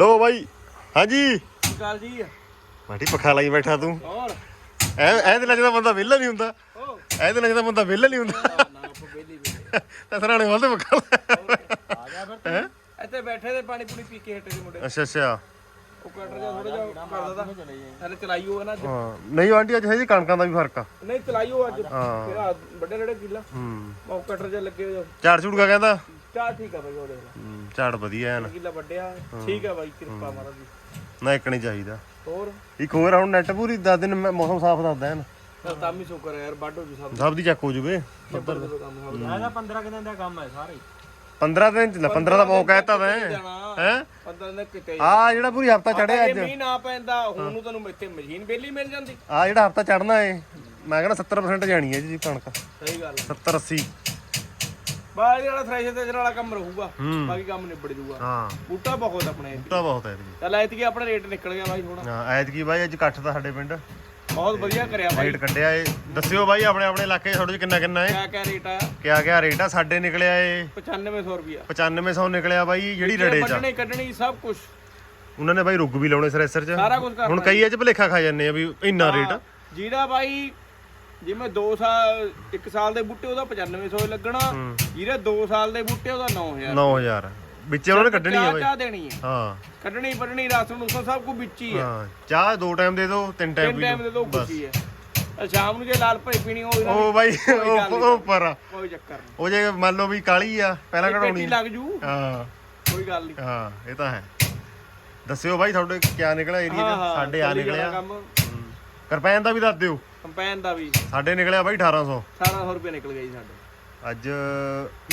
ਲੋ ਬਾਈ ਹਾਂਜੀ। ਗੱਲ ਜੀ। ਮਾਟੀ ਪੱਖਾ ਲਾਈ ਬੈਠਾ ਤੂੰ। ਹੋਰ? ਐ ਐ ਤਾਂ ਬੰਦਾ ਵਿਹਲਾ ਨਹੀਂ ਹੁੰਦਾ। ਓ। ਐ ਤਾਂ ਬੰਦਾ ਵਿਹਲਾ ਨਹੀਂ ਹੁੰਦਾ। ਨਾ ਆਪਾਂ ਬੇਲੀ ਬੇਲੀ ਤਾਂ ਸਰਾਣੇ ਵਾਲੇ ਪੱਖਾ ਲਾਇਆ। ਆ ਜਾ ਫਿਰ ਹੈਂ? ਇੱਥੇ ਬੈਠੇ ਤੇ ਪਾਣੀ ਪੂਣੀ ਪੀ ਕੇ ਹਟੇ ਦੇ ਮੁੰਡੇ। ਅੱਛਾ ਅੱਛਾ। ਉਹ ਕਟਰ ਜਾ ਥੋੜਾ ਜਿਹਾ ਕਰਦਾ ਤਾਂ ਹਲੇ ਚਲਾਈਓ ਨਾ ਹਾਂ। ਨਹੀਂ ਆਂਟੀ ਅੱਜ ਹੈ ਜੀ ਕਣਕਾਂ ਦਾ ਵੀ ਫ਼ਰਕ ਆ। ਨਹੀਂ ਚਲਾਈਓ ਅੱਜ। ਹਾਂ। ਵੱਡੇ ਵੱਡੇ ਕਿੱਲਾ। ਹੂੰ। ਉਹ ਕਟਰ ਜਾ ਲੱਗੇ ਹੋਏ ਝਾੜ ਝੂੜ ਕਾ ਕਹਿੰਦਾ? ਚਾ ਠੀਕ ਆ ਬਾਈ ਉਹ ਦੇਖ ਲੈ। ਹੂੰ, ਝਾੜ ਵਧੀਆ ਐਨ। ਕਿੱਲਾ ਵੱਡਿਆ। ਠੀਕ ਆ ਬਾਈ ਕਿਰਪਾ ਮਹਾਰਾਜ ਦੀ। ਨਾ ਇੱਕ ਨਹੀਂ ਚਾਹੀਦਾ। ਹੋਰ? ਇੱਕ ਹੋਰ ਆ, ਹੁਣ ਨੈਟ ਪੂਰੀ 10 ਦਿਨ ਮੈਂ ਮੌਸਮ ਸਾਫ਼ ਦੱਸਦਾ ਐਨ। ਤਾਂ ਤਾਂ ਵੀ ਸ਼ੁਕਰ ਹੈ ਯਾਰ ਵੱਡ ਹੋ ਜੂ ਸਭ ਸਭ ਦੀ ਚੱਕ ਹੋ ਜੂਗੇ ਬੱਬਰ ਦੇ ਕੰਮ ਹੋ ਇਹਦਾ 15 ਕੁ ਦਿਨ ਦਾ ਕੰਮ ਹੈ ਸਾਰੇ। 15 ਦਿਨ ਚ 15 ਦਾ ਬਹੁਤ ਕਹਿਤਾ ਤੈਂ ਜਾਣਾ। ਹੈ? 15 ਦਿਨ ਕਿਤੇ ਆ ਜਿਹੜਾ ਪੂਰੀ ਹਫਤਾ ਚੜਿਆ ਜੇ ਅੱਜ। ਮੀਂਹ ਨਾ ਪੈਂਦਾ ਹੁਣ ਨੂੰ ਤੈਨੂੰ ਇੱਥੇ ਮਸ਼ੀਨ ਬੇਲੀ ਮਿਲ ਜਾਂਦੀ। ਆ ਜਿਹੜਾ ਹਫਤਾ ਚੜਨਾ ਏ ਮੈਂ ਕਹਿੰਦਾ 70% ਜਾਣੀ ਹੈ ਜੀ ਕਣਕ। ਸਹੀ ਗੱਲ 70 80 ਬਾਅਦ ਜਿਹੜਾ ਥ੍ਰੈਸ਼ਰ ਤੇ ਜਿਹੜਾ ਕੰਮ ਰਹੂਗਾ ਹੂੰ। ਬਾਕੀ ਕੰਮ ਨਿਬੜ ਜੂਗਾ ਹਾਂ। ਬੂਟਾ ਬਹੁਤ ਆਪਣੇ। ਬੂਟਾ ਬਹੁਤ ਹੈ ਜੀ ਚੱਲ ਐਤਕੀ ਆਪਣਾ ਰੇਟ ਨਿਕਲ ਗਿਆ ਬਾਈ ਥੋੜਾ ਹਾਂ ਐਤਕੀ ਬਾਈ ਅੱਜ ਇਕੱਠ ਦਾ ਸਾਡੇ ਪਿੰਡ। ਬਹੁਤ ਵਧੀਆ ਕਰਿਆ ਬਾਈ। ਰੇਟ ਕੱਢਿਆ ਏ। ਦੱਸਿਓ ਬਾਈ ਆਪਣੇ ਆਪਣੇ ਇਲਾਕੇ 'ਚ ਤੁਹਾਡੇ 'ਚ ਕਿੰਨਾ ਕਿੰਨਾ ਏ। ਕਿਆ ਕਿਆ ਰੇਟ ਆ? ਕਿਆ ਕਿਆ ਰੇਟ ਆ? ਸਾਡੇ ਨਿਕਲਿਆ ਏ। 9500 ਰੁਪਿਆ 9500 ਨਿਕਲਿਆ ਬਾਈ ਜਿਹੜੀ ਰੜੇ 'ਚ ਆ। ਕੱਢਣੀ ਕੱਢਣੀ ਸਭ ਕੁਝ ਉਹਨਾਂ ਨੇ ਬਾਈ ਰੁੱਗ ਵੀ ਲਾਉਣੇ ਸਰੈਸਰ 'ਚ। ਸਾਰਾ ਕੁਝ ਹੁਣ ਕਰਨਾ ਕਈ ਇਹ 'ਚ ਭਲੇਖਾ ਖਾ ਜਾਂਦੇ ਆ ਵੀ ਇੰਨਾ ਰੇਟ ਜਿਹਦਾ ਬਾਈ ਜਿਵੇਂ 2 ਸਾਲ 1 ਸਾਲ ਦੇ ਬੂਟੇ ਉਹਦਾ 9500 ਲੱਗਣਾ। ਜਿਹਦੇ 2 ਸਾਲ ਦੇ ਬੂਟੇ ਉਹਦਾ 9000 9000 ਵਿੱਚ ਉਹਨਾਂ ਨੇ ਕੱਢਣੀ ਆ ਚਾਹ ਬਾਈ। ਚਾਹ ਦੇਣੀ ਹੈ ਹਾਂ। ਕੱਢਣੀ ਪੜਣੀ ਰਾਸ਼ਨ ਰੂਸ਼ਨ ਸਭ ਕੁਝ ਵਿੱਚ ਹੀ ਹੈ ਹਾਂ। ਚਾਹ ਦੋ ਟਾਈਮ ਦੇ ਦਿਓ ਤਿੰਨ ਟਾਈਮ ਤਿੰਨ ਪੀ ਟਾਈਮ ਦੇ ਦੋ ਲਓ ਕੁਝ ਹੀ ਹੈ ਆ ਸ਼ਾਮ ਨੂੰ ਜੇ ਲਾਲ ਭਾਈ ਪੀਣੀ ਹੋਵੇ ਨਾ ਉਹ ਬਾਈ ਗੱਲ ਉਹ ਨੀ। ਉਹ ਉੱਪਰ ਆ। ਕੋਈ ਚੱਕਰ ਨਹੀਂ। ਉਹ ਜੇ ਮੰਨ ਲਓ ਵੀ ਕਾਲੀ ਆ ਪਹਿਲਾਂ ਕਢਾਉਣੀ ਲੱਗ ਜੂ। ਹਾਂ। ਕੋਈ ਗੱਲ ਨਹੀਂ। ਹਾਂ ਇਹ ਤਾਂ ਹੈ। ਦੱਸਿਓ ਬਾਈ ਤੁਹਾਡੇ ਕਿਆ ਨਿਕਲਿਆ ਏਰੀਆ ਹਾਂ ਹਾਂ। ਸਾਡੇ ਆ ਚੱਲੀ ਜਾਣਾ ਨਿਕਲਿਆ। ਕੰਮ। ਹੂੰ। ਕਿਰਪਾਨ ਦਾ ਵੀ ਦੱਸ ਦਿਓ। ਕੰਪੈਨ ਦਾ ਵੀ ਸਾਡੇ ਨਿਕਲਿਆ ਬਾਈ 1800 1800 ਰੁਪਏ ਨਿਕਲ ਗਈ ਸਾਡੇ। ਅੱਜ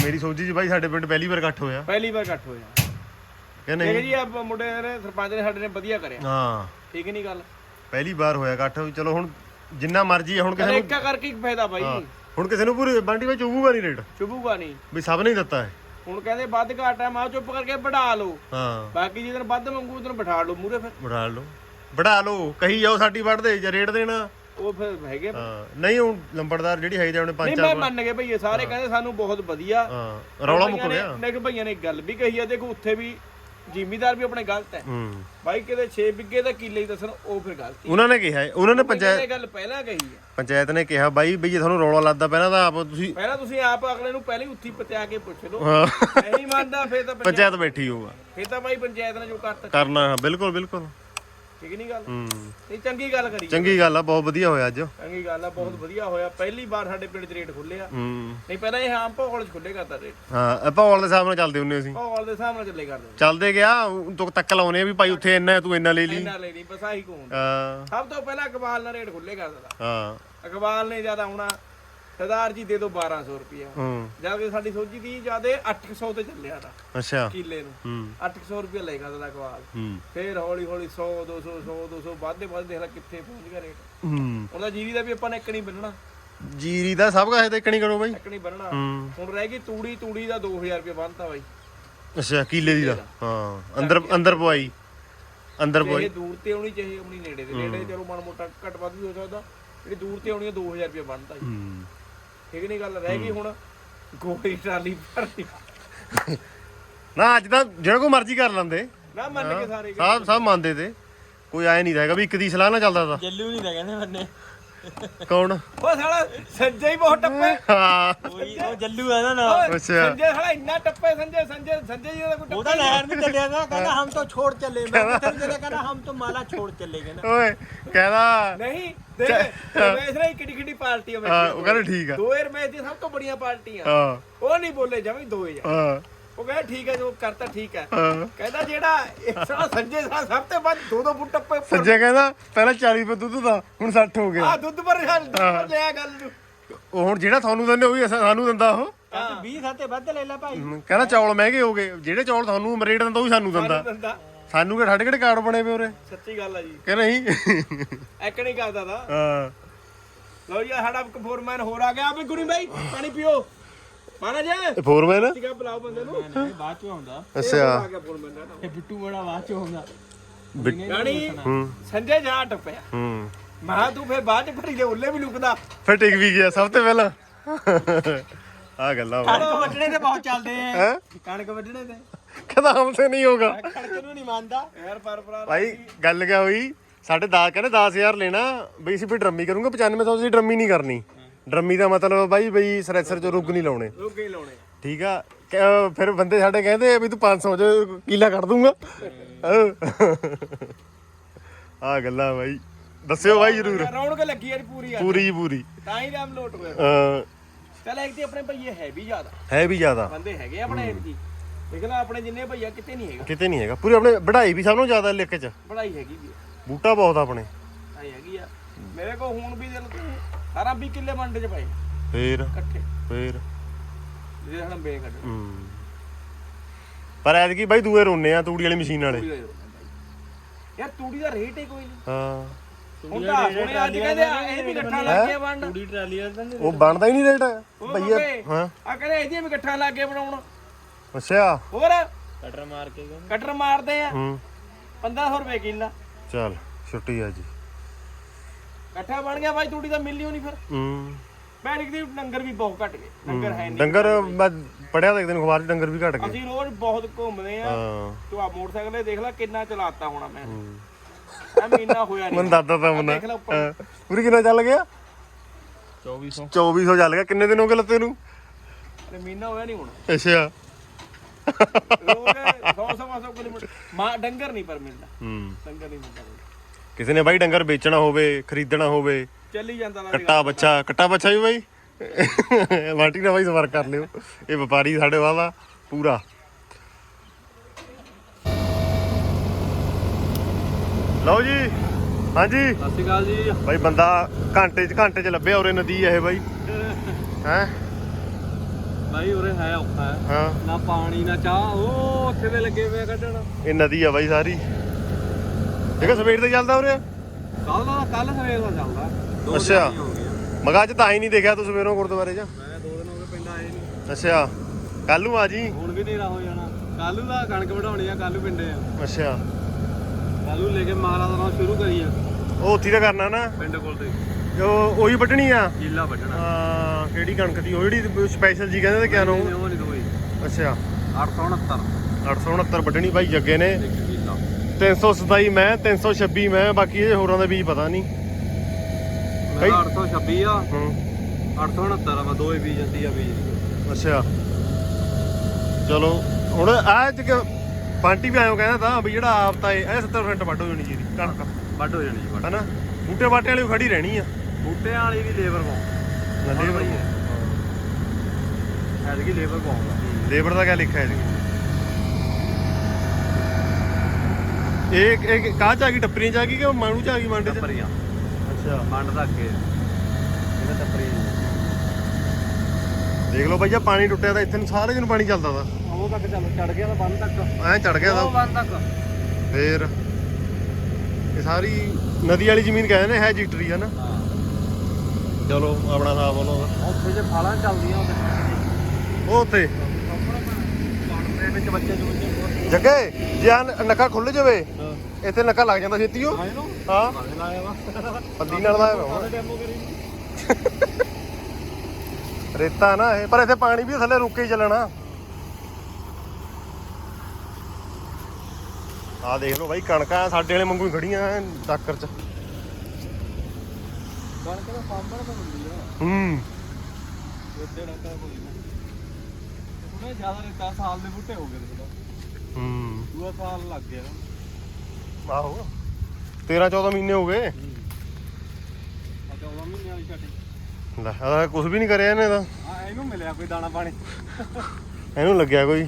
ਮੇਰੀ ਸੋਚੀ ਚ ਬਾਈ ਸਾਡੇ ਪਿੰਡ ਪਹਿਲੀ ਵਾਰ ਇਕੱਠ ਹੋਇਆ। ਪਹਿਲੀ ਵਾਰ ਇਕੱਠ ਹੋਇਆ। ਕਿ ਜੀ ਆ ਮੁੰਡੇ ਨੇ ਸਰਪੰਚ ਨੇ ਸਾਡੇ ਨੇ ਵਧੀਆ ਕਰਿਆ। ਹਾਂ। ਠੀਕ ਨਹੀਂ ਗੱਲ? ਪਹਿਲੀ ਵਾਰ ਹੋਇਆ ਇਕੱਠ ਚਲੋ ਹੁਣ ਜਿੰਨਾ ਮਰਜ਼ੀ ਹੁਣ ਕਿਸੇ ਨੂੰ ਇੱਕਾ ਕਰਕੇ ਇੱਕ ਫਾਇਦਾ ਬਾਈ। ਹੁਣ ਕਿਸੇ ਨੂੰ ਪੂਰੀ ਬੰਟੀ ਵਿੱਚ ਚੁਭੂਗਾ ਨਹੀਂ ਰੇਟ। ਚੁਭੂਗਾ ਨਹੀਂ ਵੀ ਸਭ ਨੇ ਹੀ ਦਿੱਤਾ ਹੈ। ਹੁਣ ਕਹਿੰਦੇ ਵੱਧ ਘਾਟ ਹੈ ਮਾਂ ਚੁੱਪ ਕਰਕੇ ਵਧਾ ਲਓ। ਹਾਂ। ਬਾਕੀ ਜਿਹਦੇ ਵੱਧ ਮੰਗੂ ਉਧਰ ਬਿਠਾ ਲਓ ਮੂਰੇ ਫਿਰ। ਬੜਾ ਲਓ। ਬੜਾ ਲਓ। ਕਹੀ ਜਾਓ ਸਾਡੀ ਵੱਢਦੇ ਜੇ ਰੇਟ ਦੇਣਾ। ਉਹ ਫਿਰ ਹੈਗੇ ਹਾਂ ਨਹੀਂ ਹੁਣ ਲੰਬੜਦਾਰ ਜਿਹੜੀ ਹੈਗੀ ਆਪਣੇ ਪੰਜ ਨਹੀਂ ਚਾਰ ਮੈਂ ਮੰਨ ਗਏ ਭਈਏ ਸਾਰੇ ਕਹਿੰਦੇ ਸਾਨੂੰ ਬਹੁਤ ਵਧੀਆ। ਹਾਂ ਰੌਲਾ ਮੁੱਕ ਗਿਆ ਦੇਖ ਭਈਆਂ ਨੇ ਇੱਕ ਗੱਲ ਵੀ ਕਹੀ ਆ ਦੇਖੋ ਉੱਥੇ ਵੀ ਜ਼ਿਮੀਦਾਰ ਵੀ ਆਪਣੇ ਗਲਤ ਹੈ। ਹੂੰ। ਬਾਈ ਕਿਤੇ 6 ਬਿੱਗੇ ਦਾ ਕਿੱਲੇ ਹੀ ਦੱਸਣ ਉਹ ਫਿਰ ਗਲਤੀ ਉਹਨਾਂ ਨੇ ਕਿਹਾ ਹੈ, ਉਹਨਾਂ ਨੇ ਪੰਚਾਇਤ ਇਹ ਗੱਲ ਪਹਿਲਾਂ ਕਹੀ ਹੈ ਪੰਚਾਇਤ ਨੇ ਕਿਹਾ ਬਾਈ ਵੀ ਜੇ ਤੁਹਾਨੂੰ ਰੌਲਾ ਲੱਗਦਾ ਪਹਿਲਾਂ ਤਾਂ ਆਪ ਤੁਸੀਂ ਪਹਿਲਾਂ ਤੁਸੀਂ ਆਪ ਅਗਲੇ ਨੂੰ ਪਹਿਲਾਂ ਹੀ ਉੱਥੀ ਪਤਿਆ ਕੇ ਪੁੱਛ ਲਓ। ਹਾਂ। ਨਹੀਂ ਮੰਨਦਾ ਫਿਰ ਤਾਂ ਪੰਚਾਇਤ ਪੰਚਾਇਤ ਬੈਠੀ ਹੋਊਗਾ। ਫਿਰ ਤਾਂ ਬਾਈ ਪੰਚਾਇਤ ਨੇ ਜੋ ਕਰਤਾ। ਕਰਨਾ ਬਿਲਕੁਲ ਬਿਲਕੁਲ। ਠੀਕ ਨਹੀਂ ਗੱਲ? ਹੂੰ। ਨਹੀਂ ਚੰਗੀ ਗੱਲ ਕਰੀ। ਚੰਗੀ ਗੱਲ ਆ ਬਹੁਤ ਵਧੀਆ ਹੋਇਆ ਅੱਜ। ਚੰਗੀ ਗੱਲ ਆ ਬਹੁਤ ਵਧੀਆ ਹੋਇਆ। ਪਹਿਲੀ ਵਾਰ ਸਾਡੇ ਪਿੰਡ 'ਚ ਰੇਟ ਖੁੱਲਿਆ ਹੂੰ। ਨਹੀਂ ਪਹਿਲਾਂ ਇਹ ਆਮ ਭੋਗਲ 'ਚ ਖੁੱਲੇ ਕਰਦਾ ਰੇਟ। ਹਾਂ ਆਪਾਂ ਵਾਲ ਦੇ ਹਿਸਾਬ ਨਾਲ ਚੱਲਦੇ ਹੁੰਨੇ ਅਸੀਂ। ਭੋਗਲ ਦੇ ਹਿਸਾਬ ਨਾਲ ਚੱਲੇ ਕਰਦੇ ਚੱਲਦੇ ਗਿਆ ਤੂੰ ਤੱਕ ਲਾਉਨੇ ਆ ਵੀ ਭਾਈ ਉੱਥੇ ਇੰਨਾ ਹੈ, ਤੂੰ ਇੰਨਾ ਲੈ ਲਈ। ਇੰਨਾ ਲੈ ਨਹੀਂ ਬਸ ਆਹੀ ਕੋਣ ਹਾਂ। ਸਭ ਤੋਂ ਪਹਿਲਾਂ ਅਕਬਾਲ ਨਾਲ ਰੇਟ ਖੁੱਲੇ ਕਰਦਾ। ਹਾਂ। ਅਕਬਾਲ ਨੇ ਜ਼ਿਆਦਾ ਆਉਣਾ ਸਰਦਾਰ ਜੀ ਦੇ ਦਿਓ 1200 ਰੁਪਿਆ ਹੂੰ। ਜਦ ਕਿ ਸਾਡੀ ਸੋਚੀ ਦੀ ਜਿਆਦੇ 800 ਤੇ ਚੱਲਿਆ ਤਾਂ ਅੱਛਾ। ਕਿੱਲੇ ਨੂੰ। ਹੂੰ। 800 ਰੁਪਏ ਲੈ ਕਰਦਾ ਅਕਬਾਲ ਹੂੰ। ਫੇਰ ਹੌਲੀ ਹੌਲੀ 100 200 100 200 ਵੱਧਦੇ ਵੱਧਦੇ ਦੇਖ ਲੈ ਕਿੱਥੇ ਪਹੁੰਚ ਗਿਆ ਰੇਟ। ਹੂੰ। ਉਹਦਾ ਜੀਰੀ ਦਾ ਵੀ ਆਪਾਂ ਨੇ ਇੱਕ ਨਹੀਂ ਬੰਨਣਾ। ਜੀਰੀ ਦਾ ਸਭ ਕਾਹੇ ਤੇ ਕਣੀ ਕਰੋ ਬਾਈ। ਇੱਕ ਨਹੀਂ ਬੰਨਣਾ। ਹੁਣ ਰਹਿ ਗਈ ਤੂੜੀ ਤੂੜੀ ਦਾ 2000 ਰੁਪਏ ਬੰਨਤਾ ਬਾਈ। ਅੱਛਾ ਕੀਲੇ ਦੀ ਦਾ? ਹਾਂ ਅੰਦਰ ਅੰਦਰ ਪਵਾਈ। ਅੰਦਰ ਇਹ ਪਵਾਈ। ਦੂਰ ਤੇ ਆਉਣੀ ਚਾਹੀਏ ਆਪਣੀ ਨੇੜੇ ਦੇ। ਨੇੜੇ ਚਲੋ ਮਾੜਾ ਮੋਟਾ ਘੱਟ ਵੱਧ ਵੀ ਹੋ ਸਕਦਾ। ਜਿਹੜੀ ਦੂਰ ਤੇ ਆਉਣੀ ਹੈ 2000 ਰੁਪਏ ਬੰਨਤਾ ਜੀ। ਠੀਕ ਨਹੀਂ ਗੱਲ ਰਹਿ ਗਈ ਹੁਣ। ਗੋਲੀ ਟਰਾਲੀ ਭਰਨੀ। ਨਾ ਅੱਜ ਤਾਂ ਜਿਹੜਾ ਕੋਈ ਮਰਜ਼ੀ ਕਰ ਲੈਂਦੇ। ਨਾ ਮੰਨ ਕੇ ਸਾਰੇ ਸਭ ਸਭ ਮੰਨਦੇ ਤੇ। ਕੋਈ ਆਏ ਨਹੀਂ ਹੈਗਾ ਵੀ ਇੱਕ ਦੀ ਸਲਾਹ ਨਾਲ ਚੱਲਦਾ ਤਾ। ਜੱਲੂ ਨਹੀਂ ਤਾਂ ਕਹਿੰਦੇ ਬੰਨੇ ਕੌਣ? ਉਹ ਸਾਲਾ ਸੰਜੇ ਹੀ ਬਹੁਤ ਟੱਪੇ। ਹਾਂ। ਉਹੀ ਉਹ ਜੱਲੂ ਆ ਨਾ ਨਾ ਅੱਛਾ। ਸੰਜੇ ਸਾਲਾ ਇੰਨਾ ਟੱਪੇ ਸੰਜੇ ਸੰਜੇ ਸੰਜੇ ਜੀ ਦਾ ਕੋਈ ਉਹ ਤਾਂ ਨਹਿਰ ਨਹੀਂ ਚੱਲਿਆ ਨਾ ਕਹਿੰਦਾ ਹਮ ਤਾਂ ਛੋੜ ਚੱਲੇ। ਮੈਂ ਕਿੱਥੇ ਚੱਲਿਆ ਕਹਿੰਦਾ ਹਮ ਤਾਂ ਮਾਲਾ ਛੋੜ ਚੱਲੇ ਕਹਿੰਦਾ। ਓਏ ਕਹਿੰਦਾ ਨਹੀਂ ਦੇਖ ਰਮੇਸ਼ ਨੇ ਕਿੱਡੀ ਕਿੱਡੀ ਪਾਰਟੀਆਂ ਹਾਂ ਵਿੱਚ ਉਹ ਕਹਿੰਦਾ ਠੀਕ ਆ। ਦੋ ਰਮੇਸ਼ ਦੀ ਸਭ ਤੋਂ ਬੜੀਆਂ ਪਾਰਟੀਆਂ। ਹਾਂ। ਉਹ ਨਹੀਂ ਬੋਲੇ ਜਮੀ ਦੋ ਹੀ ਆ। ਹਾਂ। ਉਹ ਕਹਿੰਦਾ ਠੀਕ ਹੈ ਜੋ ਕਰਤਾ ਠੀਕ ਹੈ। ਹਾਂ। ਕਹਿੰਦਾ ਜਿਹੜਾ ਇਹ ਸਾਲਾ ਸੰਜੇ ਸਾਲਾ ਸਭ ਤੋਂ ਵੱਧ ਦੋ ਦੋ ਫੁੱਟ ਉੱਪਰ ਸੰਜੇ ਕਹਿੰਦਾ ਪਹਿਲਾਂ 40 ਰੁਪਏ ਦੁੱਧ ਦਾ ਹੁਣ 60 ਹੋ ਗਿਆ। ਆ ਦੁੱਧ ਪਰ ਲਿਆ ਗੱਲ ਨੂੰ। ਉਹ ਹੁਣ ਜਿਹੜਾ ਤੁਹਾਨੂੰ ਦਿੰਦੇ ਉਹ ਵੀ ਅਸਾਂ- ਸਾਨੂੰ ਦਿੰਦਾ ਉਹ। ਕਹਿੰਦਾ 20 ਸਾਤੇ ਵੱਧ ਲੈ ਲੈ ਭਾਈ। ਹਮ, ਕਹਿੰਦਾ ਚੌਲ ਮਹਿੰਗੇ ਹੋ ਗਏ ਜਿਹੜੇ ਚੌਲ ਤੁਹਾਨੂੰ ਰੇਟ ਦਿੰਦਾ ਉਹ ਵੀ ਸਾਨੂੰ ਦਿੰਦਾ। ਦੰਦਾ। ਸਾਨੂੰ ਕਿ ਸਾਡੇ ਕਿਹੜੇ ਕਾਰਡ ਬਣੇ ਪਏ ਉਰੇ? ਸੱਚੀ ਗੱਲ ਆ ਜੀ। ਕਿ ਨਹੀਂ? ਐਕ ਨਹੀਂ ਕਰਦਾ ਦਾ ਹਾਂ। ਲਓ ਜੀ ਆਹ ਸਾਡਾ ਫੋਰਮੈਨ ਹੋਰ ਆ ਗਿਆ। ਆ ਵੀ ਗੁਰੀ ਬਾਈ ਪਾਣੀ ਪੀਓ। ਮਾਣਾ ਜੀ ਇਹ ਫੋਰਮੈਨ ਟਿਕਾ ਬੁਲਾਓ ਬੰਦੇ ਨੂੰ। ਬਾਅਦ ਚ ਆਉਂਦਾ। ਅੱਛਾ। ਇਹ ਬਿੱਟੂ ਬੜਾ ਬਾਅਦ ਚ ਆਉਂਦਾ। ਰਾਣੀ ਸੰਜੇ ਜਾਟ ਪਿਆ। ਹੂੰ। ਮਹਾ ਤੂੰ ਫੇ ਬਾਅਦ ਚ ਫੜੀ ਦੇ ਉੱਲੇ ਵੀ ਲੁਕਦਾ। ਫਿਰ ਟਿਕ ਵੀ ਗਿਆ ਸਭ ਤੋਂ ਪਹਿਲਾਂ। ਆ ਗੱਲਾਂ ਕਣਕ ਵੱਢਣੇ ਤੇ ਬਹੁਤ ਚੱਲਦੇ ਆ। ਕਣਕ ਵੱਢਣੇ ਤੇ। ਕਦਾ ਹਮਸੇ ਨਹੀਂ ਹੋਗਾ। ਭਾਈ ਗੱਲ ਕਿਆ ਹੋਈ? ਸਾਡੇ 10 ਕਹਿੰਦੇ 10000 ਲੈਣਾ। ਬਈ ਸੀ ਵੀ ਡਰਮੀ ਕਰੂੰਗਾ। 9500 ਦੀ ਡਰਮੀ ਨਹੀਂ ਕਰਨੀ। ਡਰਮੀ ਦਾ ਮਤਲਬ ਬਾਈ ਬਈ ਸਰੈਸਰ ਚ ਰੁੱਗ ਨਹੀਂ ਲਾਉਣੇ। ਰੁਕੇ ਹੀ ਲਾਉਣੇ। ਠੀਕ ਆ? ਕ- ਫਿਰ ਬੰਦੇ ਸਾਡੇ ਕਹਿੰਦੇ ਵੀ ਤੂੰ 500 ਚ ਕਿਲਾ ਕੱਢ ਦੂੰਗਾ। ਆ ਗੱਲਾਂ ਬਾਈ। ਦੱਸਿਓ ਬਾਈ ਜਰੂਰ। ਰੌਣਕ ਲੱਗੀ ਯਾਰ ਪੂਰੀ ਆ ਪੂਰੀ ਪੂਰੀ। ਤਾਂ ਹੀ ਨਾਮ ਲੋਟ ਹੋਇਆ। ਅਹ, ਚੱਲ ਇੱਕ ਤੇ ਆਪਣੇ ਭਈਏ ਹੈ ਵੀ ਜ਼ਿਆਦਾ। ਹੈ ਵੀ ਜ਼ਿਆਦਾ। ਬੰਦੇ ਹੈਗੇ ਆਪਣੇ ਕੀ ਦੇਖ ਲੈ ਆਪਣੇ ਜਿੰਨੇ ਭਈਆ ਕਿਤੇ ਨਹੀਂ ਹੈਗਾ। ਕਿਤੇ ਨਹੀਂ ਹੈਗਾ। ਪੂਰੀ ਆਪਣੇ ਵਢਾਈ ਵੀ ਸਭ ਨੂੰ ਜ਼ਿਆਦਾ ਲਿਖ ਚ। ਪੜਾਈ ਹੈਗੀ ਵੀ ਬੂਟਾ ਬਹੁਤ ਆ ਆਪਣੇ। ਆਈ ਹੈਗੀ ਆ। ਮੇਰੇ ਕੋਲ ਹੁਣ ਵੀ ਦਿਲ ਤੂੰ 18 20 ਕਿੱਲੇ ਮੰਡ ਚ ਪਏ। ਫੇਰ? ਇਕੱਠੇ। ਫੇਰ? ਜਿਹੜੇ ਹਣ ਬੇ ਕੱਢ। ਹੂੰ। ਪਰ ਐਤਕੀ ਬਾਈ ਦੂਏ ਰੋਨੇ ਆ ਤੂੜੀ ਵਾਲੀ ਮਸ਼ੀਨ ਵਾਲੇ। ਯਾਰ ਤੂੜੀ ਦਾ ਰੇਟ ਹੀ ਕੋਈ ਨਹੀਂ। ਹਾਂ। ਹੁਣ ਅੱਜ ਕਹਿੰਦੇ ਇਹ ਵੀ ਗੱਠਾਂ ਲੱਗ ਗਿਆ ਵੰਡ। ਪੂਰੀ ਟਰਾਲੀ ਵਾਲਾ ਤਾਂ ਉਹ ਬਣਦਾ ਹੀ ਨਹੀਂ ਰੇਟ। ਭਈਆ ਹਾਂ? ਆ ਕਹਿੰਦੇ ਇਹਦੀਆਂ ਵੀ ਰੁਪਏ ਕਿੱਲਾ। ਚੱਲ ਛੁੱਟੀ ਆ ਜੀ। ਇਕੱਠਾ ਬਣ ਗਿਆ ਬਾਈ ਤੂੜੀ ਦਾ ਮਿਲ ਹੀ ਨਹੀਂ ਫਿਰ। ਹੂੰ। ਬੈਠਕ ਦੀ ਡੰਗਰ ਵੀ ਬਹੁਤ ਘਟ ਗਏ। ਡੰਗਰ ਹੈ ਨਹੀਂ ਡੰਗਰ ਮੈਂ ਪੜਿਆ ਤਾਂ ਇੱਕ ਦਿਨ ਅਖਬਾਰ 'ਚ ਡੰਗਰ ਵੀ ਘਟ ਗਏ। ਅਸੀਂ ਰੋਜ਼ ਬਹੁਤ ਘੁੰਮਦੇ ਆ। ਹਾਂ। ਤੂੰ ਆ ਮੋਟਰਸਾਈਕਲ ਤੇ ਦੇਖ ਲੈ ਕਿੰਨਾ ਚਲਾਤਾ ਹੋਣਾ ਮੈਂ। ਆ ਮਹੀਨਾ ਹੋਇਆ ਨਹੀਂ ਮੈਨੂੰ ਦਾਦਾ ਤਾਂ ਮਨਾ ਦੇਖ ਲੈ ਉੱਪਰ। ਪੂਰੀ ਕਿੰਨਾ ਚੱਲ ਗਿਆ? 2400 2400 ਚੱਲ ਗਿਆ। ਕਿੰਨੇ ਦਿਨ ਹੋ ਗਏ ਲੱਤੇ ਨੂੰ? ਤੇ ਮਹੀਨਾ ਹੋਇਆ ਨਹੀਂ ਹੋਣਾ। ਅੱਛਾ। ਰੋਜ਼ 100 ਸਵਾ 100 ਕਿਲੋਮੀਟਰ। ਮਾਂ ਡੰਗਰ ਨਹੀਂ ਪਰ ਮਿਲਦਾ। ਹੂੰ। ਡੰਗਰ ਨਹੀਂ ਮਿਲਦਾ। ਕਿਸੇ ਨੇ ਬਾਈ ਡੰਗਰ ਵੇਚਣਾ ਹੋਵੇ ਖਰੀਦਣਾ ਹੋਵੇ। ਚੱਲੀ ਜਾਂਦਾ ਲਾ ਕੱਟਾ ਬੱਚਾ ਕੱਟਾ ਬੱਚਾ ਵੀ ਬਾਈ। ਮਾਟੀ ਨਾਲ ਬਾਈ ਸਵਾਰ ਕਰ ਲਿਓ। ਇਹ ਵਪਾਰੀ ਸਾਡੇ ਵਾਲਾ ਪੂਰਾ। ਲਓ ਜੀ ਹਾਂਜੀ। ਸਤਿ ਸ਼੍ਰੀ ਅਕਾਲ ਜੀ। ਬਾਈ ਬੰਦਾ ਘੰਟੇ ਚ ਘੰਟੇ ਚ ਲੱਭਿਆ ਉਰੇ ਨਦੀ ਇਹ ਬਾਈ। ਹੈ? ਭਾਈ ਉਰੇ ਹੈ ਔਖਾ। ਹੈ। ਹਾਂ ਨਾ ਪਾਣੀ ਨਾ ਚਾਹ। ਉਹ ਉੱਥੇ ਦੇ ਲੱਗੇ ਹੋਏ ਆ ਕੱਢਣ। ਇਹ ਨਦੀ ਆ ਬਾਈ ਸਾਰੀ। ਦੇਖੋ ਸਵੇਰ ਤੇ ਚੱਲਦਾ ਉਰੇ। ਕੱਲ ਦਾ ਕੱਲ ਸਵੇਰ ਦਾ ਚੱਲਦਾ। ਦੋ ਅੱਛਾ। ਹੀ ਹੋ ਗਏ ਮਗਾ ਅੱਜ ਤਾਂ ਹੀ ਨਹੀਂ ਦੇਖਿਆ ਤੂੰ ਸਵੇਰੋਂ ਗੁਰਦੁਆਰੇ 'ਚ। ਮੈਂ ਦੋ ਦਿਨ ਹੋ ਗਏ ਪਿੰਡ ਆਏ ਨਹੀਂ। ਅੱਛਾ ਕੱਲ ਨੂੰ ਆ ਜੀ। ਹੁਣ ਵੀ ਨੇਰਾ ਹੋ ਜਾਣਾ। ਕੱਲੂ ਦਾ ਕਣਕ ਵਢਾਉਣੀ ਆ ਕੱਲੂ ਪਿੰਡੇ ਆ। ਅੱਛਾ। ਕੱਲੂ ਲੈ ਕੇ ਮਾਲਾ ਦਾ ਸ਼ੁਰੂ ਕਰੀ ਆ ਉਹ ਉੱਥੇ ਦਾ ਕਰਨਾ ਨਾ। ਪਿੰਡ ਕੋਲ ਤੇ। ਉਹ ਉਹੀ ਵੱਢਣੀ ਆ? ਜੀਲਾ ਵੱਢਣਾ। ਆ ਕਿਹੜੀ ਕਣਕ ਦੀ? ਉਹ ਜਿਹੜੀ ਸਪੈਸ਼ਲ ਜੀ ਕਹਿੰਦੇ ਤੇ ਕਿਆ ਨਹੀਂ, ਨਾਮ? ਉਹ ਨਹੀਂ ਦੋਈ। ਅੱਛਾ। 869 869 ਵੱਢਣੀ ਭਾਈ ਜੱਗੇ ਨੇ। ਇੱਕ ਜੀਲਾ 327 ਮੈਂ 326 ਮੈਂ ਬਾਕੀ ਇਹ ਹੋਰਾਂ ਦਾ ਬੀਜ ਪਤਾ ਨਹੀਂ। ਮੇਰਾ 826 ਆ। ਹੂੰ। 869 ਆ ਮੈਂ ਦੋਏ ਬੀਜ ਜਾਂਦੀ ਆ ਬੀਜ। ਅੱਛਾ। ਚਲੋ ਹੁਣ ਆ ਚ ਪਾਂਟੀ ਵੀ ਆਇਓ ਕਹਿੰਦਾ ਤਾਂ ਵੀ ਜਿਹੜਾ ਆਪ ਤਾਂ ਇਹ 70% ਵੱਢ ਹੋ ਜਾਣੀ ਜੀ ਕਣਕ। ਵੱਢ ਹੋ ਜਾਣੀ ਜੀ ਵੱਢ। ਹਨਾ? ਬੂਟੇ ਬਾਟੇ ਵਾਲੀ ਖੜੀ ਰਹਿਣੀ ਆ। ਬੂਟਿਆਂ ਵਾਲੀ ਵੀ ਲੇਬਰ ਪਾਉ ਲੇਬਰ ਐਤਕੀ ਲੇਬਰ ਪਾਉਂਦਾ ਲੇਬਰ ਦਾ ਕਿਆ ਲਿਖਿਆ ਹੈ ਇਹ ਇਹ ਕਾਹ ਚ ਆ ਗਈ? ਟੱਪਰੀਆਂ ਚ ਆ ਗਈ ਕਿ ਮਾਣੂ ਚ ਆ ਗਈ ਮੰਡੇ ਚ? ਟੱਪਰੀਆਂ। ਅੱਛਾ ਮੰਡ ਦਾ ਅੱਗੇ। ਇਹਦਾ ਟੱਪਰੀ ਦੇਖ ਲਓ ਭਈਆ ਪਾਣੀ ਟੁੱਟਿਆ ਤਾਂ ਇੱਥੇ ਨੂੰ ਸਾਰੇ ਦਿਨ ਪਾਣੀ ਚੱਲਦਾ ਤਾ। ਉਹ ਤੱਕ ਚੱਲ ਚੜ ਗਿਆ ਤਾਂ ਬੰਦ ਤੱਕ। ਐ ਚੜ ਗਿਆ ਉਹ ਤਾਂ ਬੰਦ ਤੱਕ। ਫੇਰ ਇਹ ਸਾਰੀ ਨਦੀ ਵਾਲੀ ਜ਼ਮੀਨ ਕਹਿੰਦੇ ਨੇ ਹੈ ਜੀਟਰੀ ਹੈ ਨਾ। ਚਲੋ ਆਪਣਾ ਹਿਸਾਬ ਦਾ। ਉੱਥੇ ਜੇ ਫਾਲਾਂ ਚੱਲਦੀਆਂ ਉਹ ਉੱਥੇ। ਦੇ ਵਿੱਚ ਬੱਚੇ ਜੁੜਦੇ ਜੱਗੇ ਜੇ ਆ ਨੱਕਾ ਖੁੱਲ ਜਾਵੇ ਇੱਥੇ ਨੱਕਾ ਲੱਗ ਜਾਂਦਾ ਛੇਤੀ ਉਹ ਹਾਂ। ਪੱਦੀ ਨਾਲ ਦਾ ਰੇਤਾ ਨਾ ਇਹ ਪਰ ਇੱਥੇ ਪਾਣੀ ਵੀ ਥੱਲੇ ਰੁੱਕ ਹੀ ਚੱਲਣਾ। ਆ ਦੇਖ ਲਓ ਬਾਈ ਕਣਕਾਂ ਸਾਡੇ ਵਾਲੇ ਵਾਂਗੂ ਹੀ ਖੜੀਆਂ ਟੱਕਰ ਚ। ਕਣਕ ਦਾ ਸਾਂਭਣ ਤਾਂ ਹੁੰਦੀ ਆ। ਹੂੰ। ਉੱਤੇ ਡੰਕਾ ਕੋਈ ਨਾ। ਥੋੜਾ ਜ਼ਿਆਦਾ ਰੇਤਾ ਸਾਲ ਦੇ ਬੂਟੇ ਹੋ ਗਏ। ਹੂੰ। ਦੂਆ ਸਾਲ ਲੱਗ ਗਿਆ ਆਹੋ। 13 14 ਮਹੀਨੇ ਹੋ ਗਏ। 14 ਮਹੀਨੇ ਵਾਲੀ ਛੱਡੀ ਲੈ ਆ ਕੁਝ ਵੀ ਨਹੀਂ ਕਰਿਆ ਇਹਨੇ ਤਾਂ। ਆ ਇਹਨੂੰ ਮਿਲਿਆ ਕੋਈ ਦਾਣਾ ਪਾਣੀ। ਇਹਨੂੰ ਲੱਗਿਆ ਕੋਈ।